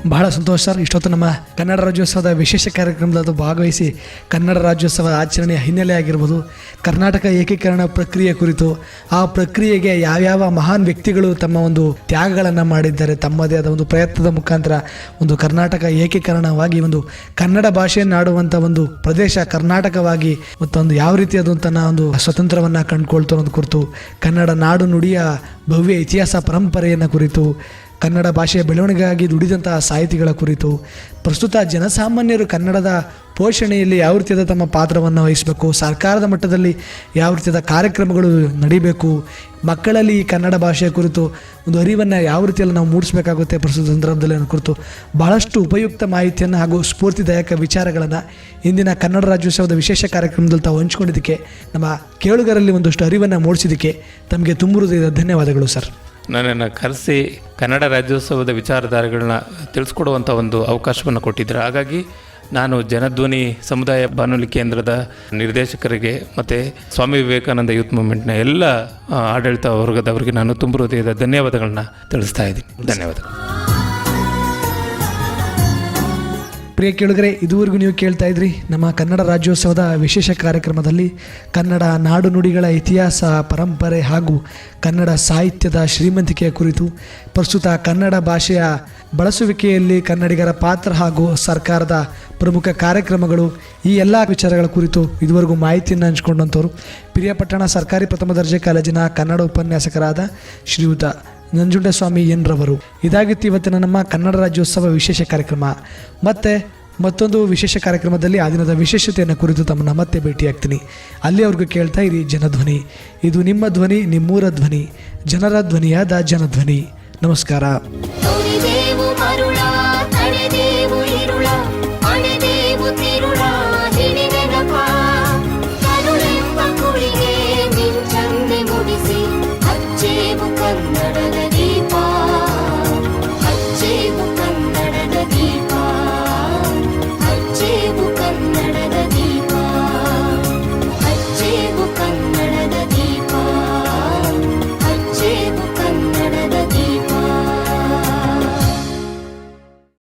S2: ಬಹಳ ಸಂತೋಷ ಸರ್. ಇಷ್ಟೊತ್ತು ನಮ್ಮ ಕನ್ನಡ ರಾಜ್ಯೋತ್ಸವದ ವಿಶೇಷ ಕಾರ್ಯಕ್ರಮದಲ್ಲಿ ಭಾಗವಹಿಸಿ ಕನ್ನಡ ರಾಜ್ಯೋತ್ಸವ ಆಚರಣೆಯ ಹಿನ್ನೆಲೆ ಆಗಿರ್ಬೋದು, ಕರ್ನಾಟಕ ಏಕೀಕರಣ ಪ್ರಕ್ರಿಯೆ ಕುರಿತು, ಆ ಪ್ರಕ್ರಿಯೆಗೆ ಯಾವ್ಯಾವ ಮಹಾನ್ ವ್ಯಕ್ತಿಗಳು ತಮ್ಮ ಒಂದು ತ್ಯಾಗಗಳನ್ನು ಮಾಡಿದ್ದಾರೆ, ತಮ್ಮದೇ ಆದ ಒಂದು ಪ್ರಯತ್ನದ ಮುಖಾಂತರ ಒಂದು ಕರ್ನಾಟಕ ಏಕೀಕರಣವಾಗಿ ಒಂದು ಕನ್ನಡ ಭಾಷೆಯನ್ನಾಡುವಂಥ ಒಂದು ಪ್ರದೇಶ ಕರ್ನಾಟಕವಾಗಿ ಮತ್ತೊಂದು ಯಾವ ರೀತಿಯಾದಂಥ ಒಂದು ಸ್ವತಂತ್ರವನ್ನು ಕಂಡುಕೊಳ್ತು ಕುರಿತು, ಕನ್ನಡ ನಾಡು ನುಡಿಯ ಭವ್ಯ ಇತಿಹಾಸ ಪರಂಪರೆಯನ್ನು ಕುರಿತು ಕನ್ನಡ ಭಾಷೆಯ ಬೆಳವಣಿಗೆಗಾಗಿ ದುಡಿದಂತಹ ಸಾಹಿತಿಗಳ ಕುರಿತು ಪ್ರಸ್ತುತ ಜನಸಾಮಾನ್ಯರು ಕನ್ನಡದ ಪೋಷಣೆಯಲ್ಲಿ ಯಾವ ರೀತಿಯಾದ ತಮ್ಮ ಪಾತ್ರವನ್ನು ವಹಿಸಬೇಕು, ಸರ್ಕಾರದ ಮಟ್ಟದಲ್ಲಿ ಯಾವ ರೀತಿಯಾದ ಕಾರ್ಯಕ್ರಮಗಳು ನಡಿಬೇಕು, ಮಕ್ಕಳಲ್ಲಿ ಈ ಕನ್ನಡ ಭಾಷೆಯ ಕುರಿತು ಒಂದು ಅರಿವನ್ನು ಯಾವ ರೀತಿಯಲ್ಲಿ ನಾವು ಮೂಡಿಸಬೇಕಾಗುತ್ತೆ ಪ್ರಸ್ತುತ ಸಂದರ್ಭದಲ್ಲಿ ಕುರಿತು ಬಹಳಷ್ಟು ಉಪಯುಕ್ತ ಮಾಹಿತಿಯನ್ನು ಹಾಗೂ ಸ್ಫೂರ್ತಿದಾಯಕ ವಿಚಾರಗಳನ್ನು ಇಂದಿನ ಕನ್ನಡ ರಾಜ್ಯೋತ್ಸವದ ವಿಶೇಷ ಕಾರ್ಯಕ್ರಮದಲ್ಲಿ ತಾವು ಹಂಚ್ಕೊಂಡಿದ್ದಕ್ಕೆ ನಮ್ಮ ಕೇಳುಗರಲ್ಲಿ ಒಂದಷ್ಟು ಅರಿವನ್ನು ಮೂಡಿಸಿದ್ದಕ್ಕೆ ತಮಗೆ ತುಂಬ ಹೃದಯದ ಧನ್ಯವಾದಗಳು ಸರ್.
S3: ನನ್ನನ್ನು ಕರೆಸಿ ಕನ್ನಡ ರಾಜ್ಯೋತ್ಸವದ ವಿಚಾರಧಾರೆಗಳನ್ನ ತಿಳಿಸ್ಕೊಡುವಂಥ ಒಂದು ಅವಕಾಶವನ್ನು ಕೊಟ್ಟಿದ್ದರು. ಹಾಗಾಗಿ ನಾನು ಜನಧ್ವನಿ ಸಮುದಾಯ ಬಾನುಲಿ ಕೇಂದ್ರದ ನಿರ್ದೇಶಕರಿಗೆ ಮತ್ತು ಸ್ವಾಮಿ ವಿವೇಕಾನಂದ ಯೂತ್ ಮೂವ್ಮೆಂಟ್ನ ಎಲ್ಲ ಆಡಳಿತ ವರ್ಗದವರಿಗೆ ನಾನು ತುಂಬ ಹೃದಯದ ಧನ್ಯವಾದಗಳನ್ನ ತಿಳಿಸ್ತಾ ಇದ್ದೀನಿ. ಧನ್ಯವಾದಗಳು.
S2: ಪ್ರಿಯ ಕೇಳಿದ್ರೆ ಇದುವರೆಗೂ ನೀವು ಕೇಳ್ತಾ ಇದ್ರಿ ನಮ್ಮ ಕನ್ನಡ ರಾಜ್ಯೋತ್ಸವದ ವಿಶೇಷ ಕಾರ್ಯಕ್ರಮದಲ್ಲಿ ಕನ್ನಡ ನಾಡು ನುಡಿಗಳ ಇತಿಹಾಸ, ಪರಂಪರೆ ಹಾಗೂ ಕನ್ನಡ ಸಾಹಿತ್ಯದ ಶ್ರೀಮಂತಿಕೆಯ ಕುರಿತು ಪ್ರಸ್ತುತ ಕನ್ನಡ ಭಾಷೆಯ ಬಳಸುವಿಕೆಯಲ್ಲಿ ಕನ್ನಡಿಗರ ಪಾತ್ರ ಹಾಗೂ ಸರ್ಕಾರದ ಪ್ರಮುಖ ಕಾರ್ಯಕ್ರಮಗಳು ಈ ಎಲ್ಲ ವಿಚಾರಗಳ ಕುರಿತು ಇದುವರೆಗೂ ಮಾಹಿತಿಯನ್ನು ಹಂಚಿಕೊಂಡಂಥವ್ರು. ಪಿರಿಯಾಪಟ್ಟಣ ಸರ್ಕಾರಿ ಪ್ರಥಮ ದರ್ಜೆ ಕಾಲೇಜಿನ ಕನ್ನಡ ಉಪನ್ಯಾಸಕರಾದ ಶ್ರೀಯುತ ನಂಜುಂಡಸ್ವಾಮಿ ಸ್ವಾಮಿ ಎನ್ರವರು. ಇದಾಗಿತ್ತು ಇವತ್ತಿನ ನಮ್ಮ ಕನ್ನಡ ರಾಜ್ಯೋತ್ಸವ ವಿಶೇಷ ಕಾರ್ಯಕ್ರಮ. ಮತ್ತೆ ಮತ್ತೊಂದು ವಿಶೇಷ ಕಾರ್ಯಕ್ರಮದಲ್ಲಿ ಆ ದಿನದ ವಿಶೇಷತೆಯನ್ನು ಕುರಿತು ತಮ್ಮನ್ನು ಮತ್ತೆ ಭೇಟಿಯಾಗ್ತೀನಿ. ಅಲ್ಲಿವರೆಗೂ ಕೇಳ್ತಾ ಇರಿ ಜನಧ್ವನಿ. ಇದು ನಿಮ್ಮ ಧ್ವನಿ, ನಿಮ್ಮೂರ ಧ್ವನಿ, ಜನರ ಧ್ವನಿಯಾದ ಜನಧ್ವನಿ. ನಮಸ್ಕಾರ.